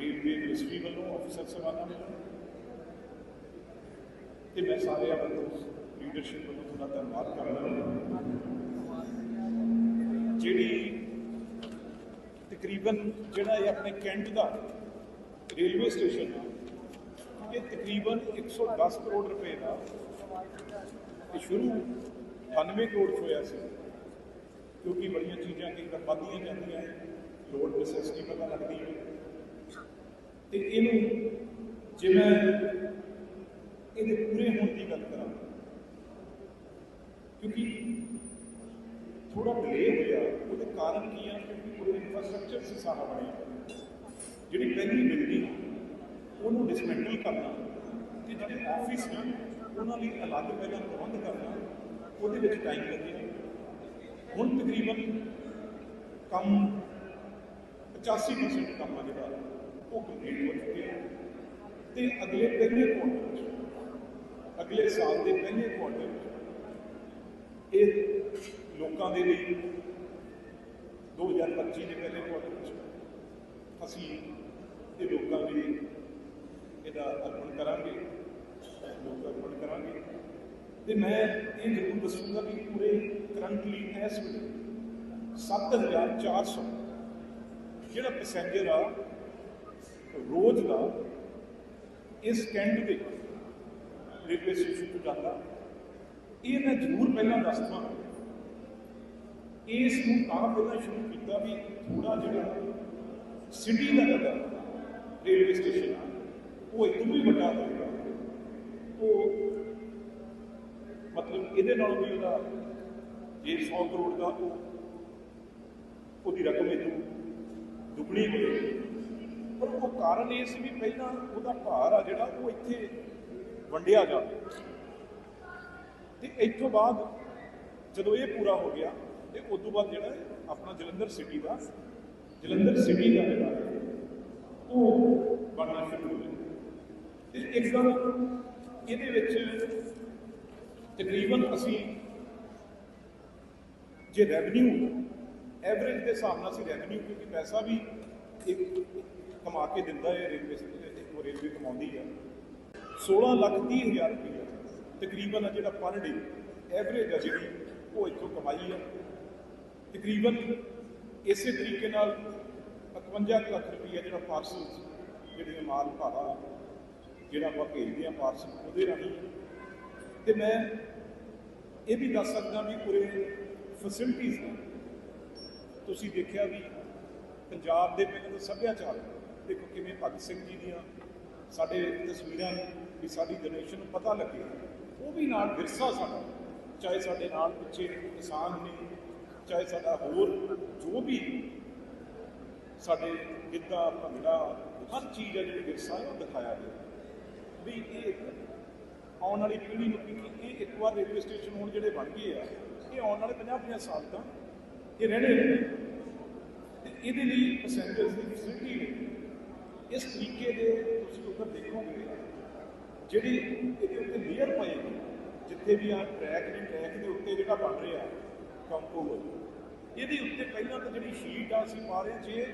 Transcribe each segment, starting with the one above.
Railway ministry ਵੱਲੋਂ ਅਫਸਰ savanna ਵੱਲੋਂ। ਤੇ ਮੈਂ ਸਾਰੇ ਵੱਲੋਂ ਲੀਡਰਸ਼ਿਪ ਵੱਲੋਂ ਤੁਹਾਡਾ ਧੰਨਵਾਦ ਕਰਦਾ ਜਿਹੜੀ ਤਕਰੀਬਨ ਜਿਹੜਾ ਇਹ ਆਪਣੇ ਕੈਂਟ ਦਾ ਰੇਲਵੇ ਸਟੇਸ਼ਨ ਆ, ਇਹ ਤਕਰੀਬਨ 110 ਕਰੋੜ ਰੁਪਏ ਦਾ ਇਹ ਸ਼ੁਰੂ 98 ਕਰੋੜ 'ਚ ਹੋਇਆ ਸੀ। ਕਿਉਂਕਿ ਬੜੀਆਂ ਚੀਜ਼ਾਂ ਕਈ ਵਾਰ ਵੱਧਦੀਆਂ ਜਾਂਦੀਆਂ ਹੈ ਲੋਡ ਨੈਸੈਸਿਟੀ ਪਤਾ ਲੱਗਦੀ ਹੈ। ਤੇ ਇਹਨੂੰ ਜੇ ਮੈਂ ਇਹਦੇ ਪੂਰੇ ਹੋਣ ਦੀ ਗੱਲ ਕਰਾਂ, ਕਿਉਂਕਿ ਥੋੜਾ ਡਿਲੇ ਹੋਇਆ, ਉਹਦੇ ਕਾਰਨ ਕੀ ਆ? ਕਿਉਂਕਿ ਉਹਦੇ ਇਨਫਰਾਸਟ੍ਰਕਚਰ ਸੀ ਸਾਰਾ ਬਣਿਆ ਜਿਹੜੀ ਪਹਿਲੀ ਬਿਲਡਿੰਗ ਉਹਨੂੰ ਡਿਸਮੈਂਟਲ ਕਰਨਾ ਤੇ ਜਿਹੜੇ ਆਫਿਸ ਨੇ ਉਹਨਾਂ ਲਈ ਅਲੱਗ ਪਹਿਲਾਂ ਪ੍ਰਬੰਧ ਕਰਨਾ, ਉਹਦੇ ਵਿੱਚ ਟਾਈਮ ਲੱਗਿਆ ਹੁਣ ਤਕਰੀਬਨ ਕੰਮ 85% ਕੰਮ ਆ ਜਿਹੜਾ। ਉਹ ਕੰਪਲੀਟ ਹੋ ਚੁੱਕਿਆ ਤੇ ਅਗਲੇ ਪਹਿਲੇ ਕੁਆਟਰ 'ਚ ਅਗਲੇ ਸਾਲ ਦੇ ਪਹਿਲੇ ਕੁਆਟਰ 'ਚ ਇਹ ਲੋਕਾਂ ਦੇ ਲਈ 2025 ਦੇ ਪਹਿਲੇ ਕੁਆਟਰ ਵਿੱਚ ਅਸੀਂ ਇਹ ਲੋਕਾਂ ਲਈ ਇਹਦਾ ਅਰਪਣ ਕਰਾਂਗੇ, ਲੋਕ ਅਰਪਣ ਕਰਾਂਗੇ। ਤੇ ਮੈਂ ਇਹ ਜ਼ਰੂਰ ਦੱਸੂਗਾ ਕਿ ਪੂਰੇ ਕਰੰਟਲੀ ਇਸ ਵੇਲੇ 7400 ਜਿਹੜਾ ਪੈਸੇਂਜਰ ਆ ਰੋਜ਼ ਦਾ ਇਸ ਕੈਂਟ ਦੇ ਰੇਲਵੇ ਸਟੇਸ਼ਨ ਤੋਂ ਜਾਂਦਾ। ਇਹ ਮੈਂ ਜ਼ਰੂਰ ਪਹਿਲਾਂ ਦੱਸਦਾ ਇਸ ਨੂੰ ਤਾਂ ਪਹਿਲਾਂ ਸ਼ੁਰੂ ਕੀਤਾ ਵੀ ਥੋੜਾ ਜਿਹੜਾ ਸਿਟੀ ਦਾ ਜਿਹੜਾ ਰੇਲਵੇ ਸਟੇਸ਼ਨ ਆ, ਉਹ ਇੱਕ ਵੀ ਵੱਡਾ ਹੋਵੇਗਾ ਉਹ ਮਤਲਬ ਇਹਦੇ ਨਾਲ ਵੀ ਉਹਦਾ ਜੇ 100 ਕਰੋੜ ਦਾ ਉਹਦੀ ਰਕਮ ਇਹ ਦੁੱਗਣੀ ਹੋਵੇ ਪਰ ਉਹ ਕਾਰਨ ਇਹ ਸੀ ਵੀ ਪਹਿਲਾਂ ਉਹਦਾ ਭਾਰ ਆ ਜਿਹੜਾ, ਉਹ ਇੱਥੇ ਵੰਡਿਆ ਜਾਵੇ ਤੇ ਇੱਥੋਂ ਬਾਅਦ ਜਦੋਂ ਇਹ ਪੂਰਾ ਹੋ ਗਿਆ, ਤੇ ਉਸ ਤੋਂ ਬਾਅਦ ਜਿਹੜਾ ਆਪਣਾ ਜਲੰਧਰ ਸਿਟੀ ਦਾ, ਜਲੰਧਰ ਸਿਟੀ ਦਾ ਜਿਹੜਾ ਉਹ ਬਣਨਾ ਸ਼ੁਰੂ ਹੋ ਗਿਆ। ਤੇ ਇੱਕ ਗੱਲ, ਇਹਦੇ ਵਿੱਚ ਤਕਰੀਬਨ ਅਸੀਂ ਜੇ ਰੈਵਨਿਊ ਐਵਰੇਜ ਦੇ ਹਿਸਾਬ ਨਾਲ ਅਸੀਂ ਰੈਵਨਿਊ ਕਿਉਂਕਿ ਪੈਸਾ ਵੀ ਇੱਕ ਕਮਾ ਕੇ ਦਿੰਦਾ ਹੈ ਰੇਲਵੇ ਇੱਕ ਰੇਲਵੇ ਕਮਾਉਂਦੀ ਆ। 16 ਲੱਖ 30 ਹਜ਼ਾਰ ਰੁਪਏ ਤਕਰੀਬਨ ਆ ਜਿਹੜਾ ਪਰ ਡੇ ਐਵਰੇਜ ਆ ਜਿਹੜੀ ਉਹ ਇੱਥੋਂ ਕਮਾਈ ਆ। ਤਕਰੀਬਨ ਇਸੇ ਤਰੀਕੇ ਨਾਲ 55 ਲੱਖ ਰੁਪਏ ਜਿਹੜਾ ਪਾਰਸਲ ਜਿਹੜੇ ਮਾਲ ਭਾਰਾ ਜਿਹੜਾ ਆਪਾਂ ਭੇਜਦੇ ਆ ਪਾਰਸਲ ਉਹਦੇ ਰਾਹੀਂ ਤੇ ਮੈਂ ਇਹ ਵੀ ਦੱਸ ਸਕਦਾ ਵੀ ਪੂਰੇ ਫੈਸਿਲਿਟੀਜ਼ ਨੇ। ਤੁਸੀਂ ਦੇਖਿਆ ਵੀ ਪੰਜਾਬ ਦੇ ਪਿੰਡ ਦਾ ਸੱਭਿਆਚਾਰ ਦੇਖੋ ਕਿਵੇਂ ਭਗਤ ਸਿੰਘ ਜੀ ਦੀਆਂ ਸਾਡੇ ਤਸਵੀਰਾਂ ਨੇ ਵੀ ਸਾਡੀ ਜਨਰੇਸ਼ਨ ਨੂੰ ਪਤਾ ਲੱਗੇ। ਉਹ ਵੀ ਨਾਲ ਵਿਰਸਾ ਸਾਡਾ, ਚਾਹੇ ਸਾਡੇ ਨਾਲ ਪਿੱਛੇ ਕਿਸਾਨ ਨੇ, ਚਾਹੇ ਸਾਡਾ ਹੋਰ ਜੋ ਵੀ ਸਾਡੇ ਗਿੱਧਾ, ਭੰਗੜਾ, ਹਰ ਚੀਜ਼ ਹੈ ਜਿਹੜੀ ਵਿਰਸਾ ਹੈ, ਉਹ ਦਿਖਾਇਆ ਗਿਆ। ਵੀ ਇਹ ਆਉਣ ਵਾਲੀ ਪੀੜ੍ਹੀ ਨੂੰ ਕਿ ਇਹ ਇੱਕ ਵਾਰ ਰੇਲਵੇ ਸਟੇਸ਼ਨ ਹੁਣ ਜਿਹੜੇ ਬਣ ਗਏ ਆ, ਇਹ ਆਉਣ ਵਾਲੇ 50-50 ਸਾਲ ਤੱਕ ਇਹ ਰਹਿਣੇ ਨੇ। ਤੇ ਇਹਦੇ ਲਈ ਪੈਸੇਂਜਰਸ ਦੀ ਫੈਸਿਲਿਟੀ ਨੇ। ਇਸ ਤਰੀਕੇ ਦੇ ਤੁਸੀਂ ਉੱਪਰ ਦੇਖੋਗੇ, ਜਿਹੜੀ ਇਹਦੇ ਉੱਤੇ ਲੇਅਰ ਪਏਗੀ ਜਿੱਥੇ ਵੀ ਆ ਟਰੈਕ ਨੇ ਟਰੈਕ ਦੇ ਉੱਤੇ ਜਿਹੜਾ ਬਣ ਰਿਹਾ ਕੰਪੋਜ਼ ਇਹਦੇ ਉੱਤੇ ਪਹਿਲਾਂ ਤਾਂ ਜਿਹੜੀ ਸ਼ੀਟ ਆ ਅਸੀਂ ਪਾ ਰਹੇ ਜੇ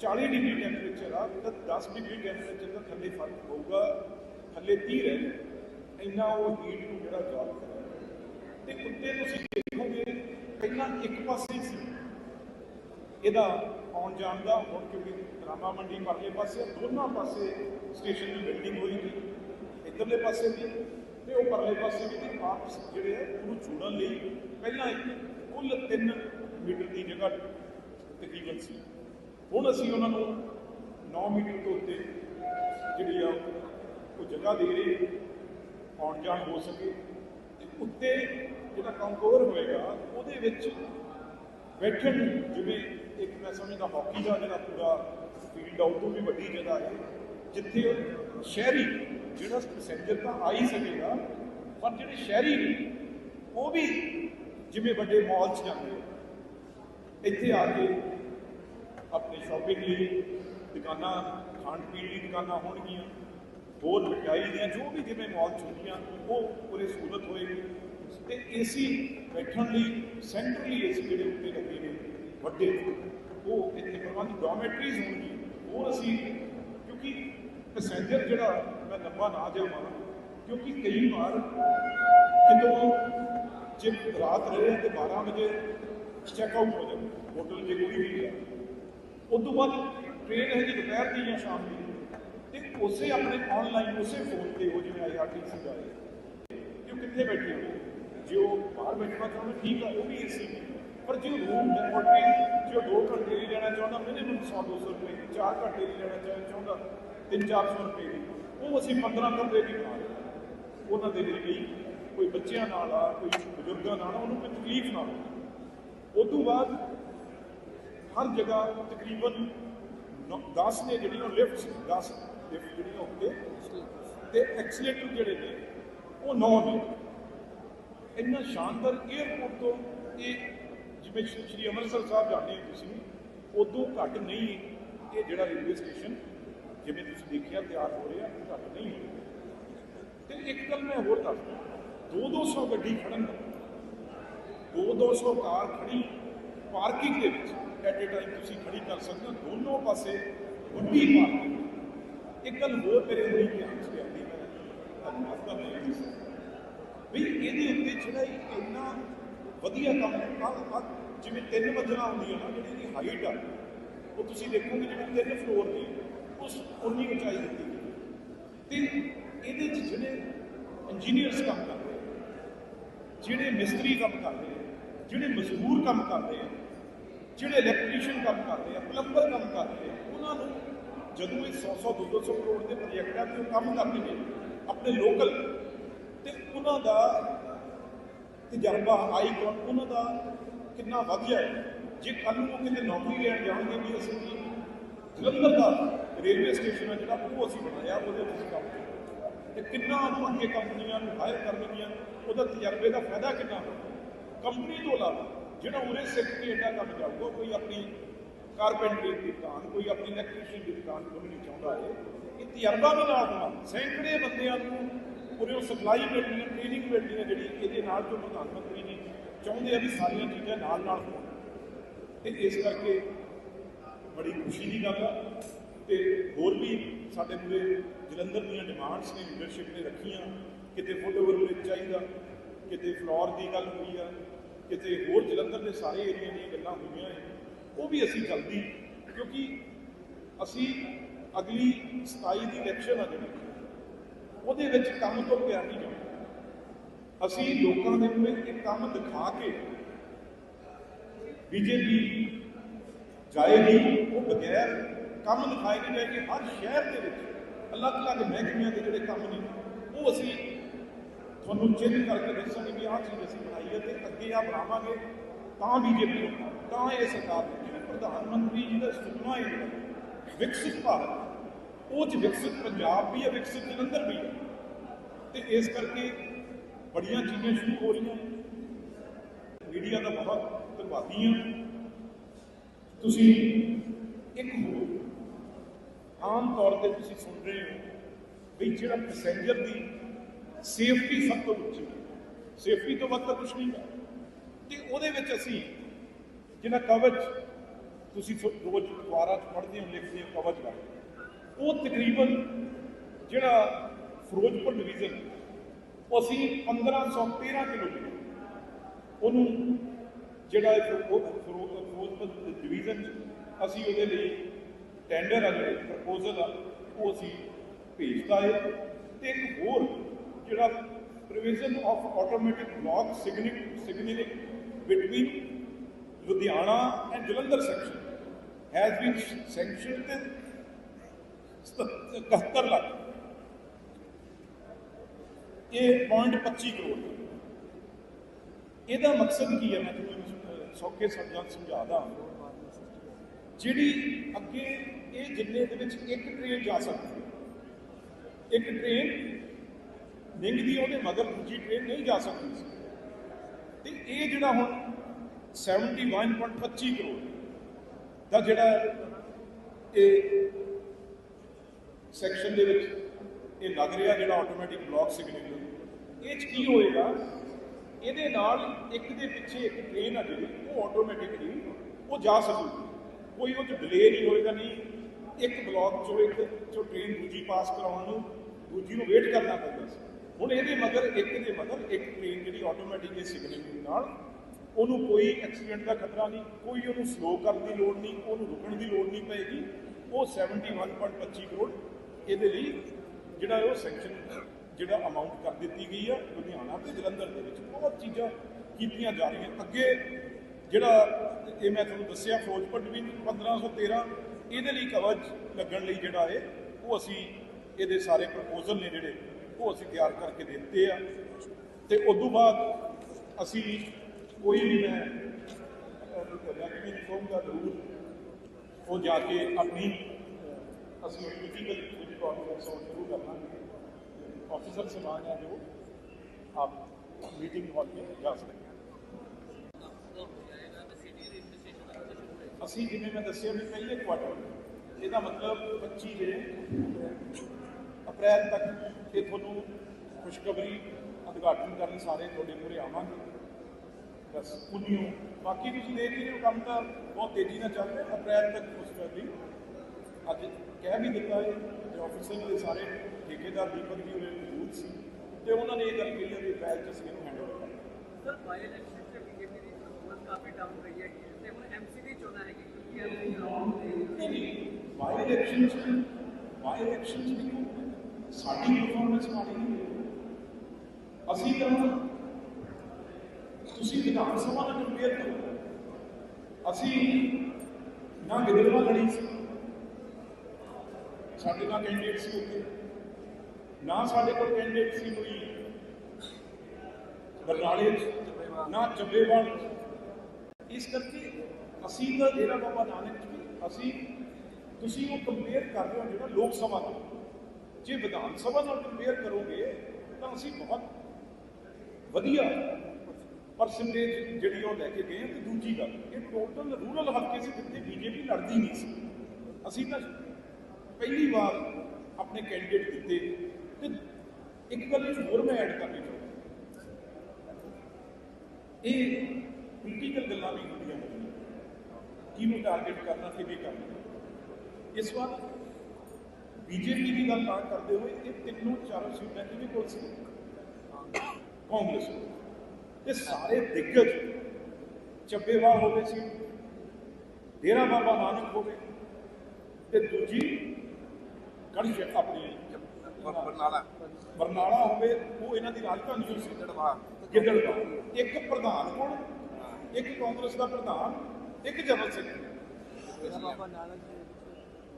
40 ਡਿਗਰੀ ਟੈਂਪਰੇਚਰ ਆ, ਤਾਂ 10 ਡਿਗਰੀ ਟੈਂਪਰੇਚਰ ਦਾ ਥੱਲੇ ਫ਼ਰਕ ਪਊਗਾ, ਥੱਲੇ 30 ਰਹਿ ਜਾਏ। ਇੰਨਾ ਉਹ ਹੀਟ ਨੂੰ ਜਿਹੜਾ ਜਾਲ ਕਰੇ ਤੇ ਉੱਤੇ ਤੁਸੀਂ ਦੇਖੋਗੇ, ਪਹਿਲਾਂ ਇੱਕ ਪਾਸੇ ਸੀ, ਇਹਦਾ ਆਉਣ ਜਾਣ ਦਾ ਹੁਣ ਕਿਉਂਕਿ ਰਾਮਾ ਮੰਡੀ ਪਰਲੇ ਪਾਸੇ, ਦੋਨਾਂ ਪਾਸੇ ਸਟੇਸ਼ਨ ਦੀ ਬਿਲਡਿੰਗ ਹੋਈ ਗਈ ਇੱਧਰਲੇ ਪਾਸੇ ਵੀ ਤੇ ਉਹ ਪਰਲੇ ਪਾਸੇ ਵੀ ਤੇ ਆਪਸ ਜਿਹੜੇ ਆ, ਉਹਨੂੰ ਜੋੜਨ ਲਈ ਪਹਿਲਾਂ ਇੱਕ ਕੁੱਲ 3 ਮੀਟਰ ਦੀ ਜਗ੍ਹਾ ਤਕਰੀਬਨ ਸੀ। ਹੁਣ ਅਸੀਂ ਉਹਨਾਂ ਨੂੰ 9 ਮੀਟਰ ਤੋਂ ਉੱਤੇ ਜਿਹੜੀ ਆ, ਉਹ ਜਗ੍ਹਾ ਦੇ ਰਹੇ, ਆਉਣ ਜਾਣ ਹੋ ਸਕੇ। ਤੇ ਉੱਤੇ ਜਿਹੜਾ ਕੰਕੋਰ ਹੋਏਗਾ, ਉਹਦੇ ਵਿੱਚ ਬੈਠਣ ਜਿਵੇਂ ਇੱਕ ਮੈਂ ਸਮਝਦਾ ਹਾਕੀ ਦਾ ਜਿਹੜਾ ਪੂਰਾ ਫੀਲਡ ਆ ਉਹ ਤੋਂ ਵੀ ਵੱਡੀ ਜਗ੍ਹਾ ਹੈ। ਜਿੱਥੇ ਸ਼ਹਿਰੀ ਜਿਹੜਾ ਪੈਸੇਂਜਰ ਤਾਂ ਆ ਹੀ ਸਕੇਗਾ, ਪਰ ਜਿਹੜੇ ਸ਼ਹਿਰੀ ਨੇ, ਉਹ ਵੀ ਜਿਵੇਂ ਵੱਡੇ ਮਾਲ 'ਚ ਜਾਂਦੇ ਇੱਥੇ ਆ ਕੇ ਆਪਣੀ ਸ਼ਾਪਿੰਗ ਲਈ ਦੁਕਾਨਾਂ, ਖਾਣ ਪੀਣ ਦੀ ਦੁਕਾਨਾਂ ਹੋਣਗੀਆਂ, ਹੋਰ ਮਠਿਆਈ ਦੀਆਂ ਜੋ ਵੀ ਜਿਵੇਂ ਮਾਲ 'ਚ ਹੁੰਦੀਆਂ, ਉਹ ਪੂਰੇ ਸਹੂਲਤ ਹੋਏਗੀ। ਤੇ ਏਸੀ ਬੈਠਣ ਲਈ ਸੈਂਟਰਲੀ ਏਸੀ ਜਿਹੜੇ ਉੱਤੇ ਲੱਗੇ ਨੇ ਵੱਡੇ ਉਹ ਇੱਥੇ ਪ੍ਰਬੰਧ ਡੋਮੈਟਰੀਜ਼ ਹੋਣਗੀਆਂ ਹੋਰ ਅਸੀਂ, ਕਿਉਂਕਿ ਪੈਸੇਂਜਰ ਜਿਹੜਾ, ਮੈਂ ਲੰਬਾ ਨਾ ਜਾਵਾਂ, ਕਿਉਂਕਿ ਕਈ ਵਾਰ ਕਿਤੋਂ ਜੇ ਰਾਤ ਰਹੇ ਤੇ 12 ਵਜੇ ਚੈੱਕ ਆਊਟ ਹੋ ਜਾਂਦੇ ਹੋਟਲ ਜੇ ਕੋਈ ਵੀ ਹੈ। ਉਸ ਤੋਂ ਬਾਅਦ ਟ੍ਰੇਨ ਹੈ ਜੀ ਦੁਪਹਿਰ ਦੀ ਜਾਂ ਸ਼ਾਮ ਦੀ। ਤੇ ਉਸੇ ਆਪਣੇ ਆਨਲਾਈਨ ਉਸੇ ਫੋਨ ਤੇ ਉਹ ਜਿਵੇਂ ਆਈਆਰਟੀਸੀ ਦਾ ਹੈ ਕਿ ਉਹ ਕਿੱਥੇ ਬੈਠੇ ਹੋ ਜੇ ਉਹ ਬਾਹਰ ਬੈਠਣਾ ਚਾਹੁੰਦੇ ਠੀਕ ਆ, ਉਹ ਵੀ ਏਸੀ ਪਰ ਜੇ ਰੂਮ ਦੇ ਕੋਟੇ ਜੇ ਉਹ 2 ਘੰਟੇ ਲਈ ਲੈਣਾ ਚਾਹੁੰਦਾ ਮਿਨੀਮਮ 100 200 ਰੁਪਏ 4 ਘੰਟੇ ਲਈ ਲੈਣਾ ਚਾਹ- ਚਾਹੁੰਦਾ 3-400 ਰੁਪਏ ਦੀ ਉਹ ਅਸੀਂ 15 ਕਮਰੇ ਦੀ ਬਣਾ ਰਹੇ ਉਹਨਾਂ ਦੇ ਲਈ ਵੀ ਕੋਈ ਬੱਚਿਆਂ ਨਾਲ ਆ ਕੋਈ ਬਜ਼ੁਰਗਾਂ ਨਾਲ ਆ, ਉਹਨੂੰ ਕੋਈ ਤਕਲੀਫ ਨਾ ਹੋਵੇ। ਉਸ ਤੋਂ ਬਾਅਦ ਹਰ ਜਗ੍ਹਾ ਤਕਰੀਬਨ 10 ਨੇ ਜਿਹੜੀਆਂ ਲਿਫਟਸ 10 ਲਿਫਟ ਜਿਹੜੀਆਂ ਉੱਤੇ ਤੇ ਐਕਸੀਲੇਟਰ ਜਿਹੜੇ ਨੇ ਉਹ 9 ਨੇ। ਇੰਨਾ ਸ਼ਾਨਦਾਰ 에ਅਰਪੋਰਟ ਤੋਂ ਇਹ ਜਿਵੇਂ ਸ਼੍ਰੀ ਅੰਮ੍ਰਿਤਸਰ ਸਾਹਿਬ ਜਾਂਦੇ ਹੋ ਤੁਸੀਂ, ਉਦੋਂ ਘੱਟ ਨਹੀਂ ਇਹ ਜਿਹੜਾ ਰੇਲਵੇ ਸਟੇਸ਼ਨ, ਜਿਵੇਂ ਤੁਸੀਂ ਦੇਖਿਆ, ਤਿਆਰ ਹੋ ਰਿਹਾ ਉਹ ਘੱਟ ਨਹੀਂ ਹੋ। ਤੇ ਇੱਕ ਗੱਲ ਮੈਂ ਹੋਰ ਦੱਸਦਾ 2-200 ਗੱਡੀ ਖੜਨ ਦਾ 2-200 ਕਾਰ ਖੜੀ ਪਾਰਕਿੰਗ ਦੇ ਵਿੱਚ ਐਟ ਏ ਟਾਈਮ ਤੁਸੀਂ ਖੜੀ ਕਰ ਸਕਦੇ ਹੋ, ਦੋਨੋਂ ਪਾਸੇ ਵੱਡੀ ਪਾਰਕਿੰਗ। ਇੱਕ ਗੱਲ ਹੋਰ ਮੇਰੇ ਲਈ ਧਿਆਨ ਚ ਲਿਆਂਦੀ ਮੈਂ ਤੁਹਾਨੂੰ ਦੱਸਦਾ ਮੈਂ ਵੀ ਇਹਦੇ ਉੱਤੇ ਜਿਹੜਾ ਇੰਨਾ ਵਧੀਆ ਕੰਮ ਆ ਆ ਜਿਵੇਂ ਤਿੰਨ ਮੰਜ਼ਲਾਂ ਹੁੰਦੀਆਂ ਨਾ ਜਿਹੜੀ ਇਹਦੀ ਹਾਈਟ ਆ ਉਹ ਤੁਸੀਂ ਦੇਖੋਗੇ ਜਿਹੜੇ ਤਿੰਨ ਫਲੋਰ ਨੇ ਉਸ ਉਨੀ ਉਚਾਈ ਦਿੱਤੀ ਗਈ ਤੇ ਇਹਦੇ 'ਚ ਜਿਹੜੇ ਇੰਜੀਨੀਅਰਸ ਕੰਮ ਕਰਦੇ ਆ, ਜਿਹੜੇ ਮਿਸਤਰੀ ਕੰਮ ਕਰਦੇ ਆ ਜਿਹੜੇ ਮਜ਼ਦੂਰ ਕੰਮ ਕਰਦੇ ਆ ਜਿਹੜੇ ਇਲੈਕਟ੍ਰੀਸ਼ੀਅਨ ਕੰਮ ਕਰਦੇ ਆ ਪਲੰਬਰ ਕੰਮ ਕਰਦੇ ਆ ਉਹਨਾਂ ਨੂੰ ਜਦੋਂ ਇਹ 100 100 200 ਕਰੋੜ ਦੇ ਪ੍ਰੋਜੈਕਟਾਂ ਤੇ ਉਹ ਕੰਮ ਕਰਦੇ ਨੇ ਆਪਣੇ ਲੋਕਲ ਤੇ ਉਹਨਾਂ ਦਾ ਤਜਰਬਾ ਆਈਕਨ ਉਹਨਾਂ ਦਾ ਕਿੰਨਾ ਵਧੀਆ ਹੈ। ਜੇ ਕੱਲ ਨੂੰ ਕਿਤੇ ਨੌਕਰੀ ਲੈਣ ਜਾਣਗੇ ਵੀ ਅਸੀਂ ਜਲੰਧਰ ਦਾ ਰੇਲਵੇ ਸਟੇਸ਼ਨ ਹੈ ਜਿਹੜਾ ਉਹ ਅਸੀਂ ਬਣਾਇਆ, ਉਹਦੇ ਵਿੱਚ ਕੰਮ ਕੀਤਾ। ਤੇ ਕਿੰਨਾ ਉਹ ਅੱਗੇ ਕੰਪਨੀਆਂ ਨੂੰ ਹਾਇਰ ਕਰਨਗੀਆਂ ਉਹਦਾ ਤਜਰਬੇ ਦਾ ਫਾਇਦਾ ਕਿੰਨਾ ਹੋਊਗਾ ਕੰਪਨੀ ਤੋਂ ਇਲਾਵਾ ਜਿਹੜਾ ਉਰੇ ਸੈਕਟਰੀ ਐਡਾ ਕੰਮ ਜਾਊਗਾ ਕੋਈ ਆਪਣੀ ਕਾਰਪੈਂਟਰੀ ਦੀ ਦੁਕਾਨ, ਕੋਈ ਆਪਣੀ ਇਲੈਕਟ੍ਰੀਸ਼ੀਅਨ ਦੀ ਦੁਕਾਨ ਖੋਲ੍ਹਣੀ ਚਾਹੁੰਦਾ ਹੈ, ਇਹ ਤਜਰਬਾ ਵੀ ਨਾਲ ਹੋਣਾ ਸੈਂਕੜੇ ਬੰਦਿਆਂ ਨੂੰ ਉਰੇ ਉਹ ਸਪਲਾਈ ਮਿਲਣੀ ਹੈ ਟ੍ਰੇਨਿੰਗ ਮਿਲਣੀ ਹੈ ਜਿਹੜੀ ਇਹਦੇ ਨਾਲ ਜੋ ਪ੍ਰਧਾਨ ਮੰਤਰੀ ਜੀ ਚਾਹੁੰਦੇ ਆ ਵੀ ਸਾਰੀਆਂ ਚੀਜ਼ਾਂ ਨਾਲ ਨਾਲ ਹੋਣ। ਤੇ ਇਸ ਕਰਕੇ ਬੜੀ ਖੁਸ਼ੀ ਦੀ ਗੱਲ ਆ ਤੇ ਹੋਰ ਵੀ ਸਾਡੇ ਪੂਰੇ ਜਲੰਧਰ ਦੀਆਂ ਡਿਮਾਂਡਸ ਨੇ ਲੀਡਰਸ਼ਿਪ ਨੇ ਰੱਖੀਆਂ। ਕਿਤੇ ਫੁੱਟਓਵਰ ਬ੍ਰਿਜ ਚਾਹੀਦਾ, ਕਿਤੇ ਫਲੋਰ ਦੀ ਗੱਲ ਹੋਈ ਆ, ਕਿਤੇ ਹੋਰ ਜਲੰਧਰ ਦੇ ਸਾਰੇ ਏਰੀਆ ਦੀਆਂ ਗੱਲਾਂ ਹੋਈਆਂ ਹੈ ਉਹ ਵੀ ਅਸੀਂ ਜਲਦੀ, ਕਿਉਂਕਿ ਅਸੀਂ ਅਗਲੀ 27 ਦੀ ਇਲੈਕਸ਼ਨ ਆ ਜਿਹੜੀ। ਉਹਦੇ ਵਿੱਚ ਕੰਮ ਤੋਂ ਪਿਆ ਨਹੀਂ ਜਾਣਾ ਅਸੀਂ ਲੋਕਾਂ ਦੇ ਮੂਹਰੇ ਇਹ ਕੰਮ ਦਿਖਾ ਕੇ ਬੀਜੇਪੀ ਜਾਏਗੀ ਉਹ ਬਗੈਰ ਕੰਮ ਦਿਖਾਏ ਨਹੀਂ ਜਾਏਗੀ ਹਰ ਸ਼ਹਿਰ ਦੇ ਵਿੱਚ ਅਲੱਗ-ਅਲੱਗ ਮਹਿਕਮਿਆਂ ਦੇ ਜਿਹੜੇ ਕੰਮ ਨੇ ਉਹ ਅਸੀਂ ਤੁਹਾਨੂੰ ਚਿੰਨ ਕਰਕੇ ਦੱਸਾਂਗੇ ਵੀ ਆਹ ਚੀਜ਼ ਅਸੀਂ ਬਣਾਈ ਹੈ ਤੇ ਅੱਗੇ ਆ ਬਣਾਵਾਂਗੇ ਤਾਂ ਬੀਜੇਪੀ ਤਾਂ ਇਹ ਸਰਕਾਰ ਨੂੰ ਜਿਵੇਂ ਪ੍ਰਧਾਨ ਮੰਤਰੀ ਜੀ ਦਾ ਸੁਪਨਾ ਹੈ ਜਿਹੜਾ, ਵਿਕਸਿਤ ਭਾਰਤ। ਉਹ ਚ ਵਿਕਸਿਤ ਪੰਜਾਬ ਵੀ ਹੈ, ਵਿਕਸਿਤ ਜਲੰਧਰ ਵੀ ਹੈ। ਤੇ ਇਸ ਕਰਕੇ ਬੜੀਆਂ ਚੀਜ਼ਾਂ ਸ਼ੁਰੂ ਹੋ ਰਹੀਆਂ ਮੀਡੀਆ ਦਾ ਬਹੁਤ ਧੰਨਵਾਦੀ ਹਾਂ। ਤੁਸੀਂ ਇੱਕ ਹੋਰ ਆਮ ਤੌਰ ਤੇ ਤੁਸੀਂ ਸੁਣ ਰਹੇ ਹੋ ਵੀ ਜਿਹੜਾ ਪੈਸੇਂਜਰ ਦੀ ਸੇਫਟੀ ਸਭ ਤੋਂ ਉੱਚੀ ਹੈ। ਸੇਫਟੀ ਤੋਂ ਵੱਧ ਤਾਂ ਕੁਝ ਨਹੀਂ ਹੈ। ਤੇ ਉਹਦੇ ਵਿੱਚ ਅਸੀਂ ਜਿਹੜਾ ਕਵਚ ਤੁਸੀਂ ਸੋ- ਰੋਜ਼ ਅਖਬਾਰਾਂ 'ਚ ਪੜ੍ਹਦੇ ਹੋ, ਲਿਖਦੇ ਹੋ ਕਵਚ ਬਾਰੇ ਉਹ ਤਕਰੀਬਨ ਜਿਹੜਾ ਫਿਰੋਜ਼ਪੁਰ ਡਿਵੀਜ਼ਨ ਉਹ ਅਸੀਂ 1513 ਕਿਲੋਮੀਟਰ ਉਹਨੂੰ ਜਿਹੜਾ ਇਹ ਫਿਰੋਜ਼ਪੁਰ ਡਿਵੀਜ਼ਨ 'ਚ ਅਸੀਂ ਉਹਦੇ ਲਈ ਟੈਂਡਰ ਆ ਜਿਹੜੇ ਪ੍ਰਪੋਜ਼ਲ ਆ, ਉਹ ਅਸੀਂ ਭੇਜਤਾ ਹੈ। ਤੇ ਇੱਕ ਹੋਰ ਜਿਹੜਾ provision of automatic block signing signalling between Ludhiana and Jalandhar section has been sanctioned 71 lakh. ਇਹ 0.25 ਕਰੋੜ ਇਹਦਾ ਮਕਸਦ ਕੀ ਹੈ? ਮੈਂ ਤੁਹਾਨੂੰ ਅਹ, ਸੌਖੇ ਸ਼ਬਦਾਂ 'ਚ ਸਮਝਾਦਾ ਜਿਹੜੀ ਅੱਗੇ ਇਹ ਜਿੰਨੇ ਦੇ ਵਿੱਚ ਇੱਕ ਟ੍ਰੇਨ ਜਾ ਸਕਦੀ ਹੈ ਇੱਕ ਟ੍ਰੇਨ ਨਿੰਗਦੀ ਉਹਦੇ ਮਗਰ ਦੂਜੀ ਟ੍ਰੇਨ ਨਹੀਂ ਜਾ ਸਕਦੀ ਸੀ। ਤੇ ਇਹ ਜਿਹੜਾ ਹੁਣ 71.25 ਕਰੋੜ ਦਾ ਜਿਹੜਾ ਇਹ ਸੈਕਸ਼ਨ ਦੇ ਵਿੱਚ ਇਹ ਲੱਗ ਰਿਹਾ ਜਿਹੜਾ ਆਟੋਮੈਟਿਕ ਬਲੌਕ ਸਿਗਨਲ ਇਹ ਚ ਕੀ ਹੋਏਗਾ? ਇਹਦੇ ਨਾਲ ਇੱਕ ਦੇ ਪਿੱਛੇ ਇੱਕ ਟ੍ਰੇਨ ਆ ਜਿਹੜੀ, ਉਹ ਆਟੋਮੈਟਿਕਲੀ ਉਹ ਜਾ ਸਕੂਗੀ। ਕੋਈ ਉਹ ਚ ਡਿਲੇ ਨਹੀਂ ਹੋਏਗਾ, ਨਹੀਂ ਇੱਕ ਬਲਾਕ ਚੋਂ ਇੱਕ ਚੋਂ ਟ੍ਰੇਨ ਦੂਜੀ ਪਾਸ ਕਰਾਉਣ ਨੂੰ ਦੂਜੀ ਨੂੰ ਵੇਟ ਕਰਨਾ ਪੈਂਦਾ ਸੀ। ਹੁਣ ਇਹਦੇ ਮਗਰ, ਇੱਕ ਦੇ ਮਗਰ ਇੱਕ ਟ੍ਰੇਨ ਜਿਹੜੀ ਆਟੋਮੈਟਿਕ ਦੇ ਸਿਗਨਲਿੰਗ ਨਾਲ, ਉਹਨੂੰ ਕੋਈ ਐਕਸੀਡੈਂਟ ਦਾ ਖਤਰਾ ਨਹੀਂ, ਕੋਈ ਉਹਨੂੰ ਸਲੋ ਕਰਨ ਦੀ ਲੋੜ ਨਹੀਂ, ਉਹਨੂੰ ਰੁਕਣ ਦੀ ਲੋੜ ਨਹੀਂ ਪਏਗੀ। ਉਹ 71.25 ਕਰੋੜ ਇਹਦੇ ਲਈ ਜਿਹੜਾ ਉਹ ਸੈਂਕਸ਼ਨ ਜਿਹੜਾ ਅਮਾਉਂਟ ਕਰ ਦਿੱਤੀ ਗਈ ਆ ਲੁਧਿਆਣਾ ਤੇ ਜਲੰਧਰ ਦੇ ਵਿੱਚ। ਬਹੁਤ ਚੀਜ਼ਾਂ ਕੀਤੀਆਂ ਜਾ ਰਹੀਆਂ। ਅੱਗੇ ਜਿਹੜਾ ਇਹ ਮੈਂ ਤੁਹਾਨੂੰ ਦੱਸਿਆ ਫਿਰੋਜ਼ਪੁਰ ਡਿਵੀਜ਼ਨ 1513 ਇਹਦੇ ਲਈ ਕਵਚ ਲੱਗਣ ਲਈ ਜਿਹੜਾ ਹੈ ਉਹ ਅਸੀਂ ਇਹਦੇ ਸਾਰੇ ਪ੍ਰਪੋਜ਼ਲ ਨੇ ਜਿਹੜੇ, ਉਹ ਅਸੀਂ ਤਿਆਰ ਕਰਕੇ ਦੇ ਦਿੱਤੇ ਆ। ਤੇ ਉਸ ਤੋਂ ਬਾਅਦ ਅਸੀਂ ਕੋਈ ਵੀ ਮੈਂ ਰੈਕਮੈਂਡ ਕਹੂੰਗਾ ਜ਼ਰੂਰ ਉਹ ਜਾ ਕੇ ਆਪਣੀ ਅਸੀਂ ਫਿਜ਼ੀਕਲ ਜਿਹੜੀ ਕਾਨਫਰੰਸ ਉਹ ਸ਼ੁਰੂ ਕਰਨਾ ऑफिसर से मांग है जो आप मीटिंग हॉल में जा सकते हैं ਅਸੀਂ ਜਿਵੇਂ ਮੈਂ ਦੱਸਿਆ ਵੀ ਪਹਿਲੇ ਕੁਆਟਰ ਇਹਦਾ ਮਤਲਬ 25 ਦੇ ਅਪ੍ਰੈਲ ਤੱਕ ਇਹ ਤੁਹਾਨੂੰ ਖੁਸ਼ਖਬਰੀ ਉਦਘਾਟਨ ਕਰਨ ਸਾਰੇ ਤੁਹਾਡੇ ਮੂਹਰੇ ਆਵਾਂਗੇ ਬਸ ਉਨੀਓ ਬਾਕੀ ਤੁਸੀਂ ਦੇਖ ਹੀ ਰਹੇ ਹੋ ਕੰਮ ਤਾਂ ਬਹੁਤ ਤੇਜ਼ੀ ਨਾਲ ਚੱਲ ਰਿਹਾ ਅਪ੍ਰੈਲ ਤੱਕ ਖੁਸ਼ਖਬਰੀ ਅੱਜ ਕਹਿ ਵੀ ਦਿੱਤਾ ਹੈ ਤੇ ਆਫਿਸਰ ਦੇ ਸਾਰੇ ਠੇਕੇਦਾਰ ਦੀਪਕ ਜੀ ਉਹਨੇ ਮੌਜੂਦ ਸੀ ਤੇ ਉਹਨਾਂ ਨੇ ਇਹ ਗੱਲ ਕਹੀ ਹੈ ਅਪ੍ਰੈਲ ਚ ਅਸੀਂ ਇਹਨੂੰ ਹੈਂਡਓਵਰ ਕਰਾਂਗੇ ਸਰ ਬਾਈ ਇਲੈਕਸ਼ਨ ਤੇ ਬੀਜੇਪੀ ਦੀ ਪਰਫਾਰਮੈਂਸ ਕਾਫੀ ਡਾਊਨ ਰਹੀ ਹੈ ਤੇ ਹੁਣ ਐਮਸੀ ਦੀ ਚੋਣਾਂ ਹੈਗੀ ਕਿ ਇਹ ਨਹੀਂ? ਨਹੀਂ ਬਾਈ ਇਲੈਕਸ਼ਨ ਚ ਬਾਈ ਇਲੈਕਸ਼ਨ ਚ ਸਾਡੀ ਪਰਫਾਰਮੈਂਸ ਮਾੜੀ ਨਹੀਂ। ਅਸੀਂ ਤਾਂ ਤੁਸੀਂ ਵਿਧਾਨ ਸਭਾ ਨਾਲ ਕੰਪੇਅਰ ਕਰੋ। ਅਸੀਂ ਨਾ ਗਿੱਦੜਵਾ ਲੜੀ ਸੀ। ਸਾਡੇ ਨਾਲ ਕੈਂਡੀਡੇਟ ਸੀ ਉੱਥੇ। ਨਾ ਸਾਡੇ ਕੋਲ ਕੈਂਡੀਡੇਟ ਸੀ ਕੋਈ ਬਰਨਾਲੇ 'ਚ, ਨਾ ਚੱਬੇਵਾਲ ਇਸ ਕਰਕੇ ਅਸੀਂ ਤਾਂ ਡੇਰਾ ਬਾਬਾ ਨਾਨਕ ਜੀ ਅਸੀਂ ਤੁਸੀਂ ਉਹ ਕੰਪੇਅਰ ਕਰ ਰਹੇ ਹੋ ਜਿਹੜਾ ਲੋਕ ਸਭਾ ਨਾਲ ਜੇ ਵਿਧਾਨ ਸਭਾ ਨਾਲ ਕੰਪੇਅਰ ਕਰੋਗੇ ਤਾਂ ਅਸੀਂ ਬਹੁਤ ਵਧੀਆ। ਪਰਸੈਂਟੇਜ ਜਿਹੜੀ ਉਹ ਲੈ ਕੇ ਗਏ ਹਾਂ ਤੇ ਦੂਜੀ ਗੱਲ ਇਹ ਟੋਟਲ ਰੂਰਲ ਹਲਕੇ ਸੀ ਜਿੱਥੇ ਬੀਜੇਪੀ ਲੜਦੀ ਨਹੀਂ ਸੀ। ਅਸੀਂ ਤਾਂ ਪਹਿਲੀ ਵਾਰ ਆਪਣੇ ਕੈਂਡੀਡੇਟ ਦਿੱਤੇ ਤੇ ਇੱਕ ਗੱਲ ਇਹ ਹੋਰ ਮੈਂ ਐਡ ਕਰਨੀ ਚਾਹੁੰਦਾ ਇਹ ਪੋਲੀਟੀਕਲ ਗੱਲਾਂ ਵੀ ਹੁੰਦੀਆਂ ਨੇ ਕਿਹਨੂੰ ਟਾਰਗੇਟ ਕਰਨਾ ਕਿਵੇਂ ਕਰਨਾ ਇਸ ਵਾਰ ਬੀਜੇਪੀ ਦੀ ਗੱਲ ਨਾ ਕਰਦੇ ਹੋਏ ਇਹ ਤਿੰਨੋਂ ਚਾਰੋਂ ਸੀਟਾਂ ਕਿਹਦੇ ਕੋਲ ਸੀ ਕਾਂਗਰਸ ਕੋਲ। ਤੇ ਸਾਰੇ ਦਿੱਗਜ ਚੱਬੇਵਾਲ ਹੋਵੇ ਸੀ ਡੇਰਾ ਬਾਬਾ ਨਾਨਕ ਹੋਵੇ ਤੇ ਦੂਜੀ ਕੜੀ ਆਪਣੀ ਬਰਨਾਲਾ। ਬਰਨਾਲਾ ਹੋਵੇ ਉਹ ਇਹਨਾਂ ਦੀ ਰਾਜਧਾਨੀ ਹੋਈ ਸੀ। ਡੜਵਾ ਗਿੱਦੜਵਾ। ਇੱਕ ਪ੍ਰਧਾਨ ਕੋਲ ਇੱਕ ਕਾਂਗਰਸ ਦਾ ਪ੍ਰਧਾਨ ਇੱਕ ਜਨਰਲ ਜੀ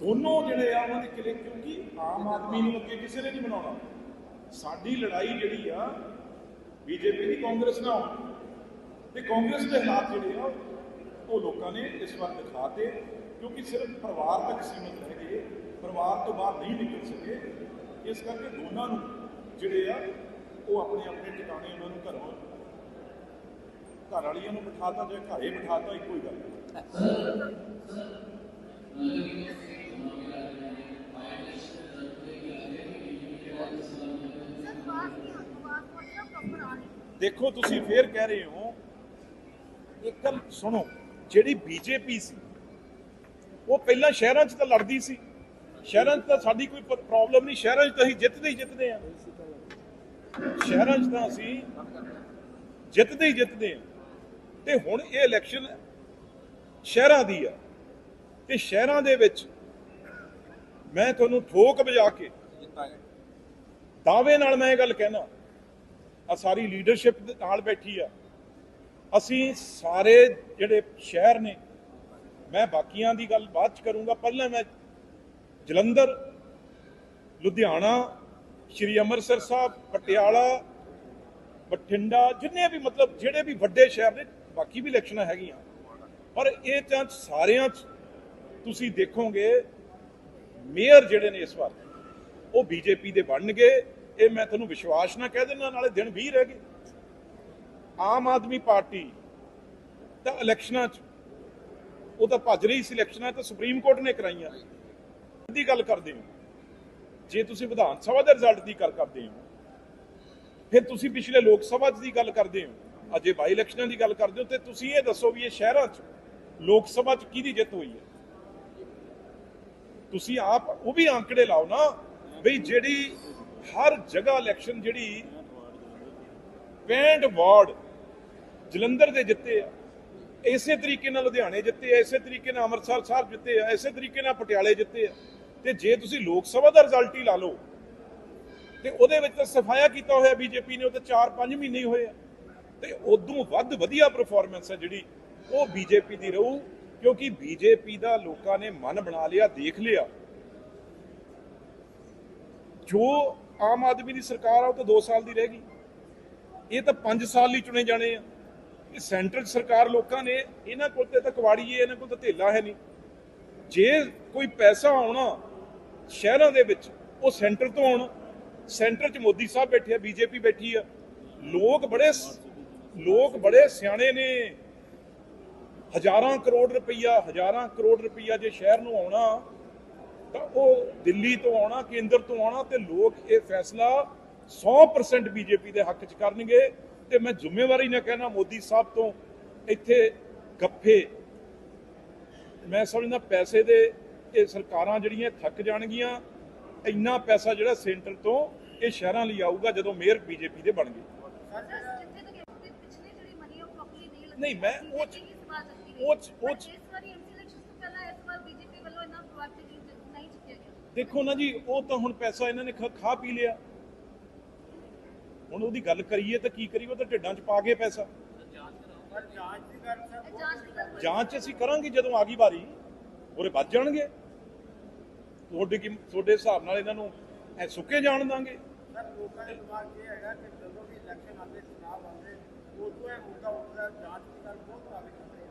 ਦੋਨੋਂ ਜਿਹੜੇ ਆ ਉਹਨਾਂ ਦੇ ਕਿਲੇ ਕਿਉਂਕਿ ਆਮ ਆਦਮੀ ਨੂੰ ਅੱਗੇ ਕਿਸੇ ਨੇ ਨਹੀਂ ਬਣਾਉਣਾ। ਸਾਡੀ ਲੜਾਈ ਜਿਹੜੀ ਆ ਬੀਜੇਪੀ ਦੀ ਕਾਂਗਰਸ ਨਾਲ। ਤੇ ਕਾਂਗਰਸ ਦੇ ਹਾਲਾਤ ਜਿਹੜੇ ਆ ਉਹ ਲੋਕਾਂ ਨੇ ਇਸ ਵਾਰ ਦਿਖਾਤੇ ਕਿਉਂਕਿ ਸਿਰਫ ਪਰਿਵਾਰ ਤੱਕ ਸੀਮਿਤ ਰਹਿ ਪਰਿਵਾਰ ਤੋਂ ਬਾਹਰ ਨਹੀਂ ਨਿਕਲ ਸਕੇ। ਇਸ ਕਰਕੇ ਦੋਨਾਂ ਨੂੰ ਜਿਹੜੇ ਆ, ਉਹ ਆਪਣੇ ਆਪਣੇ ਟਿਕਾਣੇ ਉਹਨਾਂ ਨੂੰ ਘਰੋਂ ਘਰ ਵਾਲੀਆਂ ਨੂੰ ਬਿਠਾਤਾ ਜਾਂ ਘਰੇ ਬਿਠਾਤਾ, ਇੱਕੋ ਹੀ ਗੱਲ ਹੈ। ਦੇਖੋ, ਤੁਸੀਂ ਫੇਰ ਕਹਿ ਰਹੇ ਹੋ, ਇੱਕ ਗੱਲ ਸੁਣੋ, ਜਿਹੜੀ ਬੀਜੇਪੀ ਸੀ, ਉਹ ਪਹਿਲਾਂ ਸ਼ਹਿਰਾਂ 'ਚ ਤਾਂ ਲੜਦੀ ਸੀ। ਸ਼ਹਿਰਾਂ 'ਚ ਤਾਂ ਸਾਡੀ ਕੋਈ ਪ੍ਰੋਬਲਮ ਨਹੀਂ, ਸ਼ਹਿਰਾਂ 'ਚ ਤਾਂ ਅਸੀਂ ਜਿੱਤਦੇ ਹੀ ਜਿੱਤਦੇ ਆ ਸ਼ਹਿਰਾਂ 'ਚ ਤਾਂ ਅਸੀਂ ਜਿੱਤਦੇ ਹੀ ਜਿੱਤਦੇ ਆ ਤੇ ਹੁਣ ਇਹ ਇਲੈਕਸ਼ਨ ਸ਼ਹਿਰਾਂ ਦੀ ਆ। ਤੇ ਸ਼ਹਿਰਾਂ ਦੇ ਵਿੱਚ ਮੈਂ ਤੁਹਾਨੂੰ ਠੋਕ ਵਜਾ ਕੇ ਦਾਅਵੇ ਨਾਲ ਮੈਂ ਇਹ ਗੱਲ ਕਹਿਣਾ ਆ ਸਾਰੀ ਲੀਡਰਸ਼ਿਪ ਦੇ ਨਾਲ ਬੈਠੀ ਆ। ਅਸੀਂ ਸਾਰੇ ਜਿਹੜੇ ਸ਼ਹਿਰ ਨੇ, ਮੈਂ ਬਾਕੀਆਂ ਦੀ ਗੱਲ ਬਾਅਦ ਚ ਕਰੂੰਗਾ, ਪਹਿਲਾਂ ਮੈਂ ਜਲੰਧਰ, ਲੁਧਿਆਣਾ, ਸ਼੍ਰੀ ਅੰਮ੍ਰਿਤਸਰ ਸਾਹਿਬ, ਪਟਿਆਲਾ, ਬਠਿੰਡਾ, ਜਿੰਨੇ ਵੀ ਮਤਲਬ ਜਿਹੜੇ ਵੀ ਵੱਡੇ ਸ਼ਹਿਰ ਨੇ, ਬਾਕੀ ਵੀ ਇਲੈਕਸ਼ਨਾਂ ਹੈਗੀਆਂ। ਪਰ ਇਹ ਤਾਂ ਸਾਰਿਆਂ 'ਚ ਤੁਸੀਂ ਦੇਖੋਗੇ, ਮੇਅਰ ਜਿਹੜੇ ਨੇ ਇਸ ਵਾਰ, ਉਹ ਬੀਜੇਪੀ ਦੇ ਬਣਨਗੇ। ਇਹ ਮੈਂ ਤੁਹਾਨੂੰ ਵਿਸ਼ਵਾਸ ਨਾ ਕਹਿ ਦਿੰਦਾ, ਨਾਲੇ ਦਿਨ 20 ਰਹਿ ਗਏ। ਆਮ ਆਦਮੀ ਪਾਰਟੀ ਤਾਂ ਇਲੈਕਸ਼ਨਾਂ 'ਚ, ਉਹ ਤਾਂ ਭੱਜ ਰਹੀ ਸੀ ਇਲੈਕਸ਼ਨਾਂ ਤਾਂ ਸੁਪਰੀਮ ਕੋਰਟ ਨੇ ਕਰਾਈਆਂ। ਦੀ ਗੱਲ ਕਰਦੇ ਹੋ। ਜੇ ਤੁਸੀਂ ਵਿਧਾਨ ਸਭਾ ਦੇ ਰਿਜ਼ਲਟ ਦੀ ਗੱਲ ਕਰਦੇ ਹੋ, ਫਿਰ ਤੁਸੀਂ ਪਿਛਲੇ ਲੋਕ ਸਭਾ 'ਚ ਦੀ ਗੱਲ ਕਰਦੇ ਹੋ। ਅਜੇ ਬਾਈ ਇਲੈਕਸ਼ਨਾਂ ਦੀ ਗੱਲ ਕਰਦੇ ਹੋ ਤੇ ਤੁਸੀਂ ਇਹ ਦੱਸੋ ਵੀ ਇਹ ਸ਼ਹਿਰਾਂ 'ਚ, ਲੋਕ ਸਭਾ 'ਚ ਕਿਹਦੀ ਜਿੱਤ ਹੋਈ ਹੈ? ਤੁਸੀਂ ਆਪ ਉਹ ਵੀ ਅੰਕੜੇ ਲਾਓ ਨਾ ਬਈ ਜਿਹੜੀ ਹਰ ਜਗ੍ਹਾ ਇਲੈਕਸ਼ਨ ਜਿਹੜੀ 65 ਵਾਰਡ ਜਲੰਧਰ ਦੇ ਜਿੱਤੇ ਆ। ਇਸੇ ਤਰੀਕੇ ਨਾਲ ਲੁਧਿਆਣੇ ਜਿੱਤੇ ਆ, ਇਸੇ ਤਰੀਕੇ ਨਾਲ ਅੰਮ੍ਰਿਤਸਰ ਸਾਹਿਬ ਜਿੱਤੇ ਆ, ਇਸੇ ਤਰੀਕੇ ਨਾਲ ਪਟਿਆਲੇ ਜਿੱਤੇ ਆ। ਤੇ ਜੇ ਤੁਸੀਂ ਲੋਕ ਸਭਾ ਦਾ ਰਿਜ਼ਲਟ ਹੀ ਲਾ ਲਓ, ਤੇ ਉਹਦੇ ਵਿੱਚ ਤਾਂ ਸਫਾਇਆ ਕੀਤਾ ਹੋਇਆ ਬੀਜੇਪੀ ਨੇ, ਉਹ ਤਾਂ 4-5 ਮਹੀਨੇ ਹੀ ਹੋਏ ਆ। ਤੇ ਉਦੋਂ ਵੱਧ ਵਧੀਆ ਪਰਫਾਰਮੈਂਸ ਹੈ ਜਿਹੜੀ, ਉਹ ਬੀਜੇਪੀ ਦੀ ਰਹੂ, ਕਿਉਂਕਿ ਬੀਜੇਪੀ ਦਾ ਲੋਕਾਂ ਨੇ ਮਨ ਬਣਾ ਲਿਆ, ਦੇਖ ਲਿਆ। ਜੋ ਆਮ ਆਦਮੀ ਦੀ ਸਰਕਾਰ ਆ, ਉਹ ਤਾਂ 2 ਸਾਲ ਦੀ ਰਹਿ ਗਈ। ਇਹ ਤਾਂ 5 ਸਾਲ ਲਈ ਚੁਣੇ ਜਾਣੇ ਆ। ਇਹ ਸੈਂਟਰ ਸਰਕਾਰ ਲੋਕਾਂ ਨੇ ਇਹਨਾਂ ਕੋਲ ਤੇ ਤਾਂ ਕਵਾੜੀਏ ਇਹਨਾਂ ਕੋਲ ਤਾਂ ਧੇਲਾ ਹੈ ਨਹੀਂ। ਜੇ ਕੋਈ ਪੈਸਾ ਆਉਣਾ ਸ਼ਹਿਰਾਂ ਦੇ ਵਿੱਚ, ਉਹ ਸੈਂਟਰ ਤੋਂ ਆਉਣਾ। ਸੈਂਟਰ 'ਚ ਮੋਦੀ ਸਾਹਿਬ ਬੈਠੇ ਆ, ਬੀਜੇਪੀ ਬੈਠੀ ਆ। ਲੋਕ ਬੜੇ ਲੋਕ ਬੜੇ ਸਿਆਣੇ ਨੇ। ਹਜ਼ਾਰਾਂ ਕਰੋੜ ਰੁਪਈਆ, ਹਜ਼ਾਰਾਂ ਕਰੋੜ ਰੁਪਈਆ ਜੇ ਸ਼ਹਿਰ ਨੂੰ ਆਉਣਾ, ਤਾਂ ਉਹ ਦਿੱਲੀ ਤੋਂ ਆਉਣਾ, ਕੇਂਦਰ ਤੋਂ ਆਉਣਾ ਤੇ ਲੋਕ ਇਹ ਫੈਸਲਾ 100% ਬੀਜੇਪੀ ਦੇ ਹੱਕ 'ਚ ਕਰਨਗੇ। ਤੇ ਮੈਂ ਜ਼ਿੰਮੇਵਾਰੀ ਨਾਲ ਕਹਿਣਾ, ਮੋਦੀ ਸਾਹਿਬ ਤੋਂ ਇੱਥੇ ਗੱਫੇ ਮੈਂ ਸਮਝਦਾ ਪੈਸੇ ਦੇ ਇਹ ਸਰਕਾਰਾਂ ਜਿਹੜੀਆਂ ਥੱਕ ਜਾਣਗੀਆਂ, ਇੰਨਾ ਪੈਸਾ ਜਿਹੜਾ ਸੈਂਟਰ ਤੋਂ ਇਹ ਸ਼ਹਿਰਾਂ ਲਈ ਆਊਗਾ ਜਦੋਂ ਮੇਅਰ ਬੀਜੇਪੀ ਦੇ ਬਣ ਗਏ। ਨਹੀਂ, ਮੈਂ ਉਹ ਉਹ ਉਹ ਦੇਖੋ ਨਾ ਜੀ, ਉਹ ਤਾਂ ਹੁਣ ਪੈਸਾ ਇਹਨਾਂ ਨੇ ਖਾ ਪੀ ਲਿਆ। ਹੁਣ ਉਹਦੀ ਗੱਲ ਕਰੀਏ ਤਾਂ ਕੀ ਕਰੀਏ ਉਹ ਤਾਂ ਢਿੱਡਾਂ 'ਚ ਪਾ ਕੇ ਪੈਸਾ। ਜਾਂਚ ਅਸੀਂ ਕਰਾਂਗੇ ਜਦੋਂ ਆ ਗਈ ਵਾਰੀ ਉਹਰੇ ਵੱਧ ਜਾਣਗੇ। ਤੁਹਾਡੇ ਕੀ ਤੁਹਾਡੇ ਹਿਸਾਬ ਨਾਲ ਇਹਨਾਂ ਨੂੰ ਐ ਸੁੱਕੇ ਜਾਣ ਦਾਂਗੇ। ਸਰ ਲੋਕਾਂ ਦੇ ਦਿਮਾਗ 'ਚ ਇਹ ਹੈਗਾ ਕਿ ਜਦੋਂ ਵੀ ਇਲੈਕਸ਼ਨ ਆਉਂਦੇ ਚੁਣਾਵ ਆਉਂਦੇ ਉਦੋਂ ਇਹ ਮੁੱਦਾ ਉੱਠਦਾ ਜਾਂਚ ਦੀ ਗੱਲ ਬਹੁਤ ਕਾਫੀ ਕਰਦੇ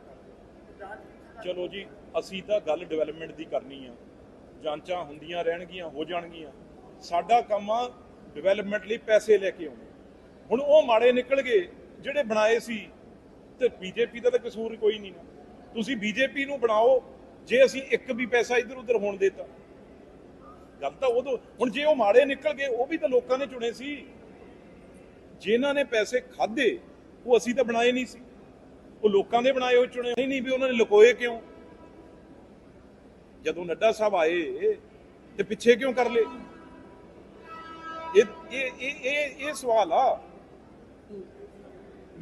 ਤੇ ਜਾਂਚ ਕਿਸੇ ਦਾ ਚਲੋ ਜੀ ਅਸੀਂ ਤਾਂ ਗੱਲ ਡਿਵੈਲਪਮੈਂਟ ਦੀ ਕਰਨੀ ਆ। ਜਾਂਚਾਂ ਹੁੰਦੀਆਂ ਰਹਿਣਗੀਆਂ ਹੋ ਜਾਣਗੀਆਂ। ਸਾਡਾ ਕੰਮ ਆ ਡਿਵੈਲਪਮੈਂਟ ਲਈ ਪੈਸੇ ਲੈ ਕੇ ਆਉਣੇ। ਹੁਣ ਉਹ ਮਾੜੇ ਨਿਕਲ ਗਏ, ਜਿਹੜੇ ਬਣਾਏ ਸੀ, ਤੇ ਬੀਜੇਪੀ ਦਾ ਤਾਂ ਕਸੂਰ ਕੋਈ ਨਹੀਂ ਨਾ। ਤੁਸੀਂ ਬੀਜੇਪੀ ਨੂੰ ਬਣਾਓ, ਜੇ ਅਸੀਂ ਇੱਕ ਵੀ ਪੈਸਾ ਇੱਧਰ ਉੱਧਰ ਹੋਣ ਦੇਤਾ। ਗੱਲ ਤਾਂ ਉਦੋਂ ਹੁਣ ਜੇ ਉਹ ਮਾੜੇ ਨਿਕਲ ਗਏ, ਉਹ ਵੀ ਤਾਂ ਲੋਕਾਂ ਨੇ ਚੁਣੇ ਸੀ। ਜਿਨ੍ਹਾਂ ਨੇ ਪੈਸੇ ਖਾਦੇ ਉਹ ਅਸੀਂ ਤਾਂ ਬਣਾਏ ਨਹੀਂ ਸੀ। ਉਹ ਲੋਕਾਂ ਦੇ ਬਣਾਏ ਹੋਏ ਚੁਣੇ ਨਹੀਂ ਨਹੀਂ ਵੀ ਉਹਨਾਂ ਨੇ ਲੁਕੋਏ ਕਿਉਂ? ਜਦੋਂ ਨੱਡਾ ਸਾਹਿਬ ਆਏ, ਤੇ ਪਿੱਛੇ ਕਿਉਂ ਕਰ ਲਏ? ਇਹ ਇਹ ਇਹ ਇਹ ਸਵਾਲ ਆ।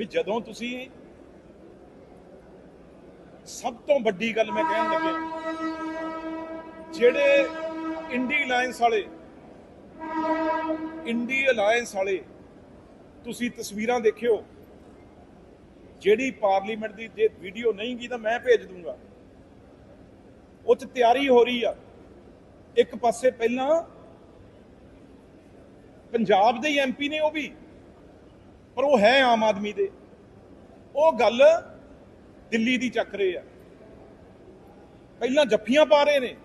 ਵੀ ਜਦੋਂ ਤੁਸੀਂ ਸਭ ਤੋਂ ਵੱਡੀ ਗੱਲ ਮੈਂ ਕਹਿਣ ਲੱਗਿਆ, ਜਿਹੜੇ ਇੰਡੀ ਅਲਾਈਅੰਸ ਵਾਲੇ ਇੰਡੀ ਅਲਾਈਅੰਸ ਵਾਲੇ, ਤੁਸੀਂ ਤਸਵੀਰਾਂ ਦੇਖਿਓ, ਜਿਹੜੀ ਪਾਰਲੀਮੈਂਟ ਦੀ ਜੇ ਵੀਡੀਓ ਨਹੀਂ ਗਈ ਤਾਂ ਮੈਂ ਭੇਜ ਦੂੰਗਾ। ਉਹ ਚ ਤਿਆਰੀ ਹੋ ਰਹੀ ਆ। ਇੱਕ ਪਾਸੇ ਪਹਿਲਾਂ ਪੰਜਾਬ ਦੇ ਹੀ ਐਮਪੀ ਨੇ ਉਹ ਵੀ ਪਰ ਉਹ ਹੈ ਆਮ ਆਦਮੀ ਦੇ। ਉਹ ਗੱਲ ਦਿੱਲੀ ਦੀ ਚੱਕ ਰਹੇ ਆ। ਪਹਿਲਾਂ ਜੱਫੀਆਂ ਪਾ ਰਹੇ ਨੇ।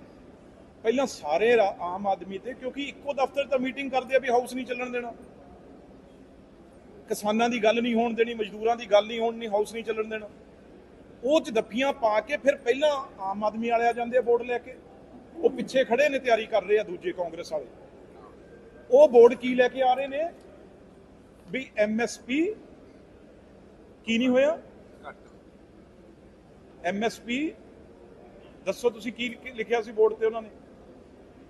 ਪਹਿਲਾਂ ਸਾਰੇ ਆਮ ਆਦਮੀ ਤੇ, ਕਿਉਂਕਿ ਇੱਕੋ ਦਫ਼ਤਰ ਤਾਂ ਮੀਟਿੰਗ ਕਰਦੇ ਆ ਵੀ ਹਾਊਸ ਨਹੀਂ ਚੱਲਣ ਦੇਣਾ। ਕਿਸਾਨਾਂ ਦੀ ਗੱਲ ਨਹੀਂ ਹੋਣ ਦੇਣੀ, ਮਜ਼ਦੂਰਾਂ ਦੀ ਗੱਲ ਨਹੀਂ ਹੋਣ ਨਹੀਂ ਹਾਊਸ ਨਹੀਂ ਚੱਲਣ ਦੇਣਾ। ਉਹ ਚ ਦੱਫੀਆਂ ਪਾ ਕੇ ਫਿਰ ਪਹਿਲਾਂ ਆਮ ਆਦਮੀ ਵਾਲੇ ਆ ਜਾਂਦੇ ਆ ਵੋਟ ਲੈ ਕੇ। ਉਹ ਪਿੱਛੇ ਖੜੇ ਨੇ, ਤਿਆਰੀ ਕਰ ਰਹੇ ਆ ਦੂਜੇ ਕਾਂਗਰਸ ਵਾਲੇ। ਉਹ ਵੋਟ ਕੀ ਲੈ ਕੇ ਆ ਰਹੇ ਨੇ? ਵੀ ਐਮਐਸਪੀ ਕੀ ਨਹੀਂ ਹੋਇਆ? ਐਮਐਸਪੀ ਦੱਸੋ ਤੁਸੀਂ ਕੀ ਲਿਖਿਆ ਸੀ ਬੋਰਡ ਤੇ ਉਹਨਾਂ ਨੇ?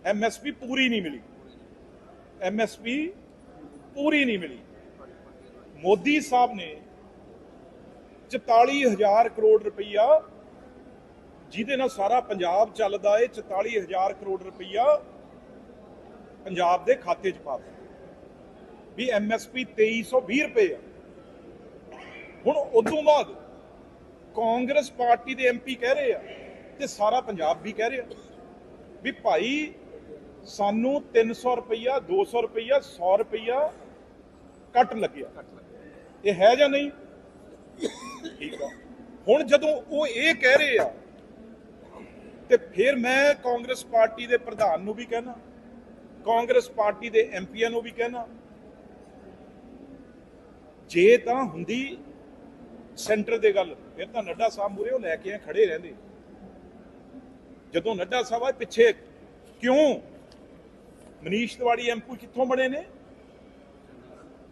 ਐਮਐਸਪੀ ਪੂਰੀ ਨਹੀਂ ਮਿਲੀ। ਐਮਐਸਪੀ ਪੂਰੀ ਨਹੀਂ ਮਿਲੀ। ਮੋਦੀ ਸਾਹਿਬ ਨੇ 44000 ਕਰੋੜ ਰੁਪਈਆ, ਜਿਹਦੇ ਨਾਲ ਸਾਰਾ ਪੰਜਾਬ ਚੱਲਦਾ ਏ 44000 ਕਰੋੜ ਰੁਪਈਆ ਪੰਜਾਬ ਦੇ ਖਾਤੇ 'ਚ ਪਾ ਦਿੱਤਾ। ਵੀ ਐਮਐਸਪੀ 2320 ਰੁਪਏ ਆ। ਹੁਣ ਉਦੋਂ ਬਾਅਦ ਕਾਂਗਰਸ ਪਾਰਟੀ ਦੇ ਐਮਪੀ ਕਹਿ ਰਹੇ ਆ ਤੇ ਸਾਰਾ ਪੰਜਾਬ ਵੀ ਕਹਿ ਰਿਹਾ ਵੀ ਭਾਈ ਸਾਨੂੰ 300 ਰੁਪਈਆ 200 ਰੁਪਈਆ 100 ਰੁਪਈਆ ਕੱਟ ਲੱਗਿਆ। ਇਹ ਹੈ ਜਾਂ ਨਹੀਂ? ਠੀਕ ਆ। ਹੁਣ ਜਦੋਂ ਉਹ ਇਹ ਕਹਿ ਰਹੇ ਆ ਤੇ ਫਿਰ ਮੈਂ ਕਾਂਗਰਸ ਪਾਰਟੀ ਦੇ ਪ੍ਰਧਾਨ ਨੂੰ ਵੀ ਕਹਿਣਾ, ਕਾਂਗਰਸ ਪਾਰਟੀ ਦੇ ਐਮਪੀਆਂ ਨੂੰ ਵੀ ਕਹਿਣਾ ਜੇ ਤਾਂ ਹੁੰਦੀ ਸੈਂਟਰ ਦੇ ਗੱਲ, ਫਿਰ ਤਾਂ ਨੱਡਾ ਸਾਹਿਬ ਮੂਰੇ ਉਹ ਲੈ ਕੇ ਆ ਖੜੇ ਰਹਿੰਦੇ। ਜਦੋਂ ਨੱਡਾ ਸਾਹਿਬ ਆਏ ਪਿੱਛੇ, ਕਿਉਂ? ਮਨੀਸ਼ ਤਿਵਾੜੀ ਐਮਪੀ ਕਿੱਥੋਂ ਬਣੇ ਨੇ?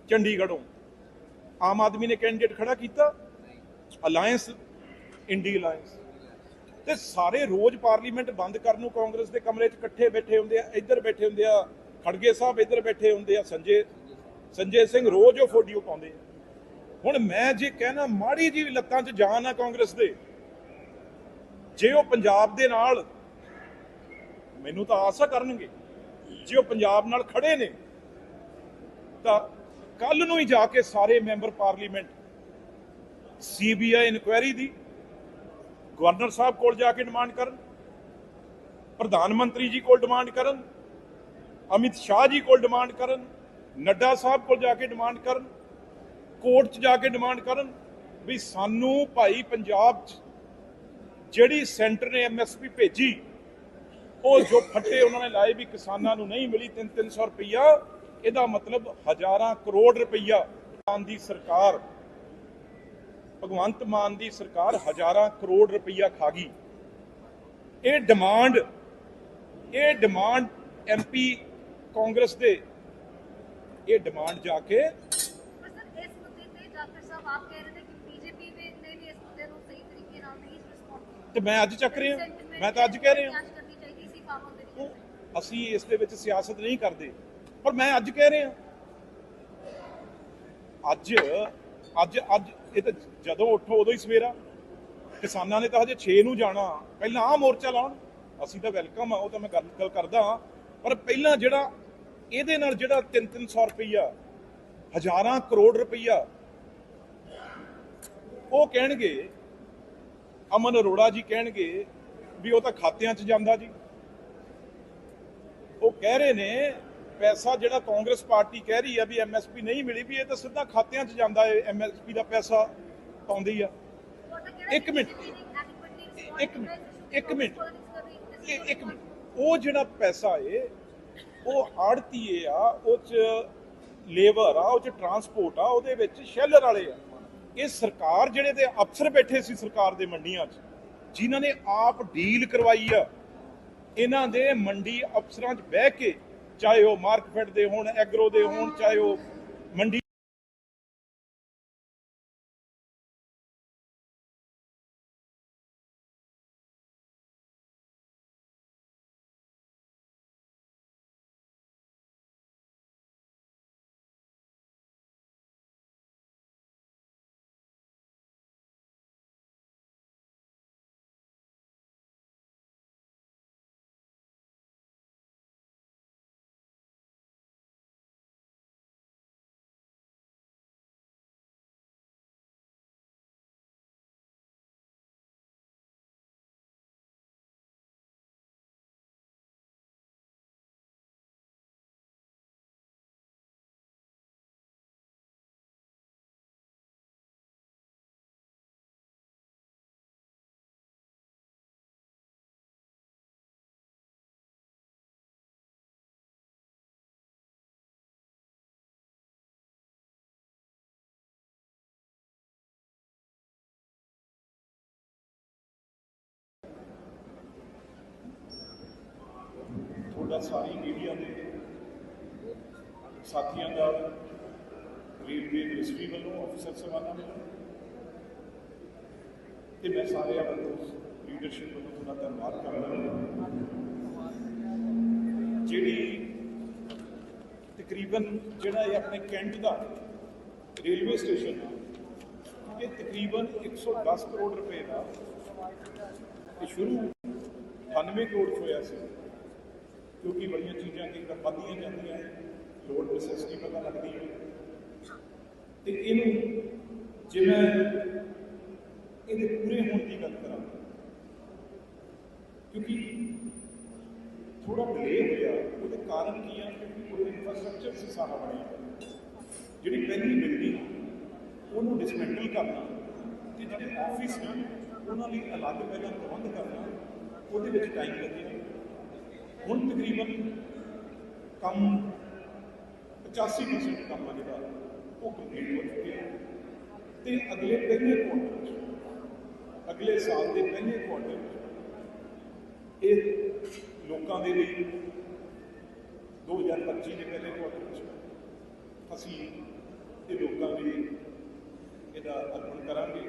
ਚੰਡੀਗੜ੍ਹੋਂ। ਆਮ ਆਦਮੀ ਨੇ ਕੈਂਡੀਡੇਟ ਖੜਾ ਕੀਤਾ। ਅਲਾਈਅੰਸ ਇੰਡੀ ਅਲਾਈਅੰਸ ਤੇ ਸਾਰੇ ਰੋਜ਼ ਪਾਰਲੀਮੈਂਟ ਬੰਦ ਕਰਨ ਨੂੰ ਕਾਂਗਰਸ ਦੇ ਕਮਰੇ 'ਚ ਇਕੱਠੇ ਬੈਠੇ ਹੁੰਦੇ ਆ, ਇੱਧਰ ਬੈਠੇ ਹੁੰਦੇ ਆ, ਖੜਗੇ ਸਾਹਿਬ ਇੱਧਰ ਬੈਠੇ ਹੁੰਦੇ ਆ, ਸੰਜੇ ਸੰਜੇ ਸਿੰਘ ਰੋਜ਼ ਉਹ ਫੋਟੋ ਪਾਉਂਦੇ ਹੁਣ ਮੈਂ ਜੇ ਕਹਿਣਾ, ਮਾੜੀ ਜੀ ਲੱਤਾਂ 'ਚ ਜਾਨ ਆ ਕਾਂਗਰਸ ਦੇ। ਜੇ ਉਹ ਪੰਜਾਬ ਦੇ ਨਾਲ, ਮੈਨੂੰ ਤਾਂ ਆਸਾ ਕਰਨਗੇ। ਜੇ ਉਹ ਪੰਜਾਬ ਨਾਲ ਖੜੇ ਨੇ, ਤਾਂ ਕੱਲ ਨੂੰ ਹੀ ਜਾ ਕੇ ਸਾਰੇ ਮੈਂਬਰ ਪਾਰਲੀਮੈਂਟ, ਸੀਬੀਆਈ ਇਨਕੁਆਇਰੀ ਦੀ, ਗਵਰਨਰ ਸਾਹਿਬ ਕੋਲ ਜਾ ਕੇ ਡਿਮਾਂਡ ਕਰਨ, ਪ੍ਰਧਾਨ ਮੰਤਰੀ ਜੀ ਕੋਲ ਡਿਮਾਂਡ ਕਰਨ, ਅਮਿਤ ਸ਼ਾਹ ਜੀ ਕੋਲ ਡਿਮਾਂਡ ਕਰਨ ਨੱਡਾ ਸਾਹਿਬ ਕੋਲ ਜਾ ਕੇ ਡਿਮਾਂਡ ਕਰਨ, ਕੋਰਟ 'ਚ ਜਾ ਕੇ ਡਿਮਾਂਡ ਕਰਨ ਵੀ ਸਾਨੂੰ ਭਾਈ ਪੰਜਾਬ 'ਚ ਜਿਹੜੀ ਸੈਂਟਰ ਨੇ ਐਮਐਸਪੀ ਭੇਜੀ, ਉਹ ਜੋ ਫੱਟੇ ਉਹਨਾਂ ਨੇ ਲਾਏ ਵੀ ਕਿਸਾਨਾਂ ਨੂੰ ਨਹੀਂ ਮਿਲੀ 3-300 ਰੁਪਈਆ, ਇਹਦਾ ਮਤਲਬ ਹਜ਼ਾਰਾਂ ਕਰੋੜ ਰੁਪਈਆ। ਦੀ ਸਰਕਾਰ, ਭਗਵੰਤ ਮਾਨ ਦੀ ਸਰਕਾਰ ਹਜ਼ਾਰਾਂ ਕਰੋੜ ਰੁਪਈਆ ਖਾ ਗਈ। ਇਹ ਡਿਮਾਂਡ ਇਹ ਡਿਮਾਂਡ ਐਮਪੀ ਕਾਂਗਰਸ ਦੇ ਇਹ ਡਿਮਾਂਡ ਜਾ ਕੇ ਤੇ ਮੈਂ ਅੱਜ ਚੱਕ ਰਿਹਾ ਮੈਂ ਤਾਂ ਅੱਜ ਕਹਿ ਰਿਹਾ। ਅਸੀਂ ਇਸ ਦੇ ਵਿੱਚ ਸਿਆਸਤ ਨਹੀਂ ਕਰਦੇ। ਪਰ ਮੈਂ ਅੱਜ ਕਹਿ ਰਿਹਾ। ਅੱਜ ਅੱਜ ਅੱਜ ਇਹ ਤਾਂ ਜਦੋਂ ਉੱਠੋ ਉਦੋਂ ਹੀ ਸਵੇਰਾ। ਕਿਸਾਨਾਂ ਨੇ ਤਾਂ ਹਜੇ 6 ਨੂੰ ਜਾਣਾ। ਪਹਿਲਾਂ ਆ ਮੋਰਚਾ ਲਾਉਣ। ਅਸੀਂ ਤਾਂ ਵੈਲਕਮ ਆ ਉਹ ਤਾਂ ਮੈਂ ਗੱਲ ਕਰਦਾ ਪਰ ਪਹਿਲਾਂ ਜਿਹੜਾ ਇਹਦੇ ਨਾਲ ਜਿਹੜਾ 3-300 ਰੁਪਈਆ ਹਜ਼ਾਰਾਂ ਕਰੋੜ ਰੁਪਈਆ ਉਹ ਕਹਿਣਗੇ ਅਮਨ ਅਰੋੜਾ ਜੀ ਕਹਿਣਗੇ ਵੀ ਉਹ ਤਾਂ ਖਾਤਿਆਂ 'ਚ ਜਾਂਦਾ ਜੀ ਉਹ ਕਹਿ ਰਹੇ ਨੇ ਪੈਸਾ ਜਿਹੜਾ ਕਾਂਗਰਸ ਪਾਰਟੀ ਕਹਿ ਰਹੀ ਆ ਵੀ ਐਮਐਸਪੀ ਨਹੀਂ ਮਿਲੀ ਵੀ ਇਹ ਤਾਂ ਸਿੱਧਾ ਖਾਤਿਆਂ 'ਚ ਜਾਂਦਾ ਹੈ ਐਮਐਸਪੀ ਦਾ ਪੈਸਾ ਪਾਉਂਦੀ ਆ ਇੱਕ ਮਿੰਟ। ਇੱਕ ਮਿੰਟ, ਇੱਕ ਮਿੰਟ। ਉਹ ਜਿਹੜਾ ਪੈਸਾ ਏ ਉਹ ਆੜਤੀਏ ਆ, ਉਹ ਚ ਲੇਬਰ ਆ, ਉਹ ਚ ਟਰਾਂਸਪੋਰਟ ਆ, ਉਹਦੇ ਵਿੱਚ ਸ਼ੈਲਰ ਵਾਲੇ ਆ। ਇਹ ਸਰਕਾਰ ਜਿਹੜੇ ਤੇ ਅਫਸਰ ਬੈਠੇ ਸੀ ਸਰਕਾਰ ਦੇ ਮੰਡੀਆਂ 'ਚ, ਜਿਨ੍ਹਾਂ ਨੇ ਆਪ ਡੀਲ ਕਰਵਾਈ ਆ, ਇਹਨਾਂ ਦੇ ਮੰਡੀ ਅਫਸਰਾਂ 'ਚ ਬਹਿ ਕੇ, ਚਾਹੇ ਉਹ ਮਾਰਕਫੈਟ ਦੇ ਹੋਣ, ਐਗਰੋ ਦੇ ਹੋਣ, ਚਾਹੇ ਉਹ ਮੰਡੀ ਤੁਹਾਡਾ ਸਾਰੀ ਮੀਡੀਆ ਦੇ ਸਾਥੀਆਂ ਦਾ ਰੇਲਵੇ ਮਿਨਿਸਟਰੀ ਵੱਲੋਂ ਅਫਸਰ ਸਵਾਲਾਂ ਵੱਲੋਂ। ਤੇ ਮੈਂ ਸਾਰੇ ਆਪਣੇ ਲੀਡਰਸ਼ਿਪ ਵੱਲੋਂ ਤੁਹਾਡਾ ਧੰਨਵਾਦ ਕਰਦਾ ਜਿਹੜੀ ਤਕਰੀਬਨ ਜਿਹੜਾ ਇਹ ਆਪਣੇ ਕੈਂਟ ਦਾ ਰੇਲਵੇ ਸਟੇਸ਼ਨ ਆ, ਇਹ ਤਕਰੀਬਨ 110 ਕਰੋੜ ਰੁਪਏ ਦਾ ਇਹ ਸ਼ੁਰੂ 98 ਕਰੋੜ 'ਚ ਹੋਇਆ ਸੀ। ਕਿਉਂਕਿ ਬੜੀਆਂ ਚੀਜ਼ਾਂ ਕਈ ਤਾਂ ਵੱਧਦੀਆਂ ਜਾਂਦੀਆਂ ਹੈ ਲੋਡ ਨੈਸੈਸਿਟੀ ਪਤਾ ਲੱਗਦੀ ਹੈ। ਤੇ ਇਹਨੂੰ ਜੇ ਮੈਂ ਇਹਦੇ ਪੂਰੇ ਹੋਣ ਦੀ ਗੱਲ ਕਰਾਂ, ਕਿਉਂਕਿ ਥੋੜਾ ਡਿਲੇ ਹੋਇਆ, ਉਹਦੇ ਕਾਰਨ ਕੀ ਆ? ਕਿਉਂਕਿ ਉਹ ਇਨਫਰਾਸਟ੍ਰਕਚਰ ਸੀ ਸਾਰਾ ਬਣਿਆ ਜਿਹੜੀ ਪਹਿਲੀ ਬਿਲਡਿੰਗ ਉਹਨੂੰ ਡਿਸਮੈਂਟਲ ਕਰਨਾ, ਤੇ ਜਿਹੜੇ ਆਫਿਸ ਨੇ, ਉਹਨਾਂ ਲਈ ਅਲੱਗ ਪਹਿਲਾਂ ਪ੍ਰਬੰਧ ਕਰਨਾ, ਉਹਦੇ ਵਿੱਚ ਟਾਈਮ ਲੱਗਿਆ। ਹੁਣ ਤਕਰੀਬਨ ਕੰਮ 85% ਕੰਮ ਆ ਜਿਹੜਾ, ਉਹ ਕੰਪਲੀਟ ਹੋ ਚੁੱਕਿਆ ਤੇ ਅਗਲੇ ਪਹਿਲੇ ਕੁਆਰਟਰ 'ਚ ਅਗਲੇ ਸਾਲ ਦੇ ਪਹਿਲੇ ਕੁਆਰਟਰ 'ਚ ਇਹ ਲੋਕਾਂ ਦੇ ਲਈ 2025 ਦੇ ਪਹਿਲੇ ਕੁਆਰਟਰ ਵਿੱਚ ਅਸੀਂ ਇਹ ਲੋਕਾਂ ਲਈ ਇਹਦਾ ਅਰਪਣ ਕਰਾਂਗੇ,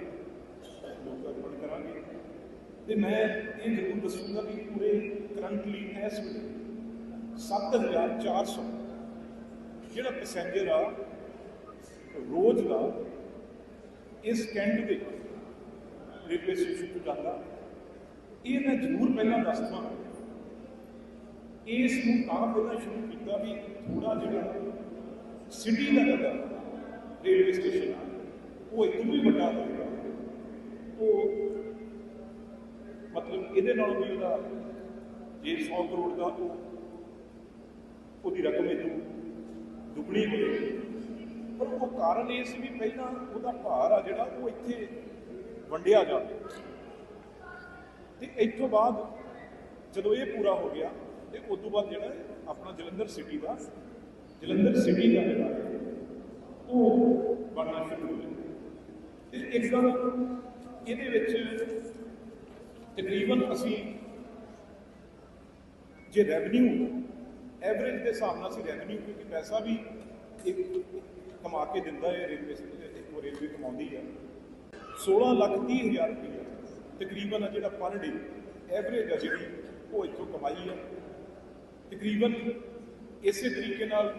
ਲੋਕ ਅਰਪਣ ਕਰਾਂਗੇ। ਤੇ ਮੈਂ ਇਹ ਜ਼ਰੂਰ ਦੱਸੂਗਾ ਕਿ ਪੂਰੇ ਕਰੰਟਲੀ ਇਸ ਵੇਲੇ 7400 ਜਿਹੜਾ ਪੈਸੇਂਜਰ ਆ, ਰੋਜ਼ ਦਾ ਇਸ ਕੈਂਡ ਦੇ ਰੇਲਵੇ ਸਟੇਸ਼ਨ ਤੋਂ ਜਾਂਦਾ। ਇਹ ਮੈਂ ਜ਼ਰੂਰ ਪਹਿਲਾਂ ਦੱਸ ਦਵਾਂ ਇਸ ਨੂੰ ਤਾਂ ਪਹਿਲਾਂ ਸ਼ੁਰੂ ਕੀਤਾ ਵੀ ਥੋੜਾ ਜਿਹੜਾ ਸਿਟੀ ਦਾ ਜਿਹੜਾ ਰੇਲਵੇ ਸਟੇਸ਼ਨ ਆ, ਉਹ ਇੱਕ ਵੀ ਵੱਡਾ ਹੋਵੇਗਾ ਉਹ ਮਤਲਬ ਇਹਦੇ ਨਾਲੋਂ ਵੀ ਉਹਦਾ ਜੇ 100 ਕਰੋੜ ਦਾ ਉਹ ਉਹਦੀ ਰਕਮ ਇਹਨੂੰ ਦੁੱਗਣੀ ਹੋਵੇ ਪਰ ਉਹ ਕਾਰਨ ਇਹ ਸੀ ਵੀ ਪਹਿਲਾਂ ਉਹਦਾ ਭਾਰ ਆ ਜਿਹੜਾ, ਉਹ ਇੱਥੇ ਵੰਡਿਆ ਜਾਵੇ ਤੇ ਇੱਥੋਂ ਬਾਅਦ ਜਦੋਂ ਇਹ ਪੂਰਾ ਹੋ ਗਿਆ, ਤੇ ਉਸ ਤੋਂ ਬਾਅਦ ਜਿਹੜਾ ਆਪਣਾ ਜਲੰਧਰ ਸਿਟੀ ਦਾ, ਜਲੰਧਰ ਸਿਟੀ ਦਾ ਜਿਹੜਾ ਉਹ ਬਣਨਾ ਸ਼ੁਰੂ ਹੋ ਗਿਆ। ਤੇ ਇੱਕ ਗੱਲ ਇਹਦੇ ਵਿੱਚ ਤਕਰੀਬਨ ਅਸੀਂ ਜੇ ਰੈਵਨਿਊ ਐਵਰੇਜ ਦੇ ਹਿਸਾਬ ਨਾਲ ਅਸੀਂ ਰੈਵਨਿਊ ਕਿਉਂਕਿ ਪੈਸਾ ਵੀ ਇੱਕ ਕਮਾ ਕੇ ਦਿੰਦਾ ਹੈ ਰੇਲਵੇ ਇੱਕ ਰੇਲਵੇ ਕਮਾਉਂਦੀ ਹੈ। 16 ਲੱਖ 30 ਹਜ਼ਾਰ ਰੁਪਏ ਤਕਰੀਬਨ ਆ ਜਿਹੜਾ ਪਰ ਡੇ ਐਵਰੇਜ ਆ ਜਿਹੜੀ ਉਹ ਇੱਥੋਂ ਕਮਾਈ ਹੈ। ਤਕਰੀਬਨ ਇਸੇ ਤਰੀਕੇ ਨਾਲ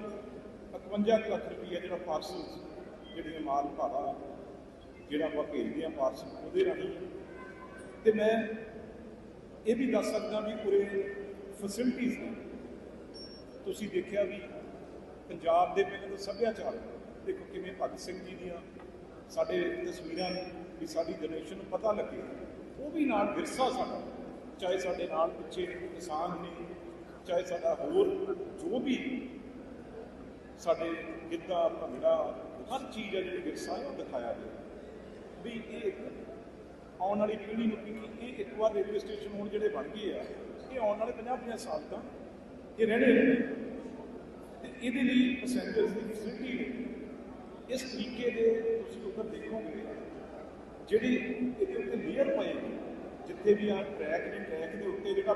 51 ਲੱਖ ਰੁਪਏ ਜਿਹੜਾ ਪਾਰਸਲ ਜਿਹੜੀਆਂ ਮਾਲ ਭਾਰਾ ਜਿਹੜਾ ਆਪਾਂ ਭੇਜਦੇ ਹਾਂ ਪਾਰਸਲ ਉਹਦੇ ਰਾਹੀਂ। ਤੇ ਮੈਂ ਇਹ ਵੀ ਦੱਸ ਸਕਦਾ ਵੀ ਪੂਰੇ ਫੈਸਿਲਿਟੀਜ਼ ਨੇ। ਤੁਸੀਂ ਦੇਖਿਆ ਵੀ ਪੰਜਾਬ ਦੇ ਪਹਿਲੇ ਤਾਂ ਸੱਭਿਆਚਾਰ ਦੇਖੋ ਕਿਵੇਂ ਭਗਤ ਸਿੰਘ ਜੀ ਦੀਆਂ ਸਾਡੇ ਤਸਵੀਰਾਂ ਨੇ ਵੀ ਸਾਡੀ ਜਨਰੇਸ਼ਨ ਨੂੰ ਪਤਾ ਲੱਗੇ। ਉਹ ਵੀ ਨਾਲ ਵਿਰਸਾ ਸਾਡਾ, ਚਾਹੇ ਸਾਡੇ ਨਾਲ ਪਿੱਛੇ ਕਿਸਾਨ ਨੇ, ਚਾਹੇ ਸਾਡਾ ਹੋਰ ਜੋ ਵੀ ਸਾਡੇ ਗਿੱਧਾ, ਭੰਗੜਾ, ਹਰ ਚੀਜ਼ ਹੈ ਜਿਹੜੀ ਵਿਰਸਾ ਹੈ, ਉਹ ਦਿਖਾਇਆ ਗਿਆ। ਵੀ ਇਹ ਆਉਣ ਵਾਲੀ ਪੀੜ੍ਹੀ ਨੂੰ ਕਿ ਇਹ ਇੱਕ ਵਾਰ ਰੇਲਵੇ ਸਟੇਸ਼ਨ ਹੁਣ ਜਿਹੜੇ ਬਣ ਗਏ ਆ ਇਹ ਆਉਣ ਵਾਲੇ 50-50 ਸਾਲ ਤੱਕ ਇਹ ਰਹਿਣੇ ਨੇ। ਤੇ ਇਹਦੇ ਲਈ ਪੈਸੇਂਜਰਸ ਦੀ ਫੈਸਿਲਿਟੀ ਇਸ ਤਰੀਕੇ ਦੇ ਤੁਸੀਂ ਉੱਪਰ ਦੇਖੋਗੇ, ਜਿਹੜੀ ਇਹਦੇ ਉੱਤੇ ਲੇਅਰ ਪਏਗੀ ਜਿੱਥੇ ਵੀ ਆ ਟਰੈਕ ਨੇ ਟਰੈਕ ਦੇ ਉੱਤੇ ਜਿਹੜਾ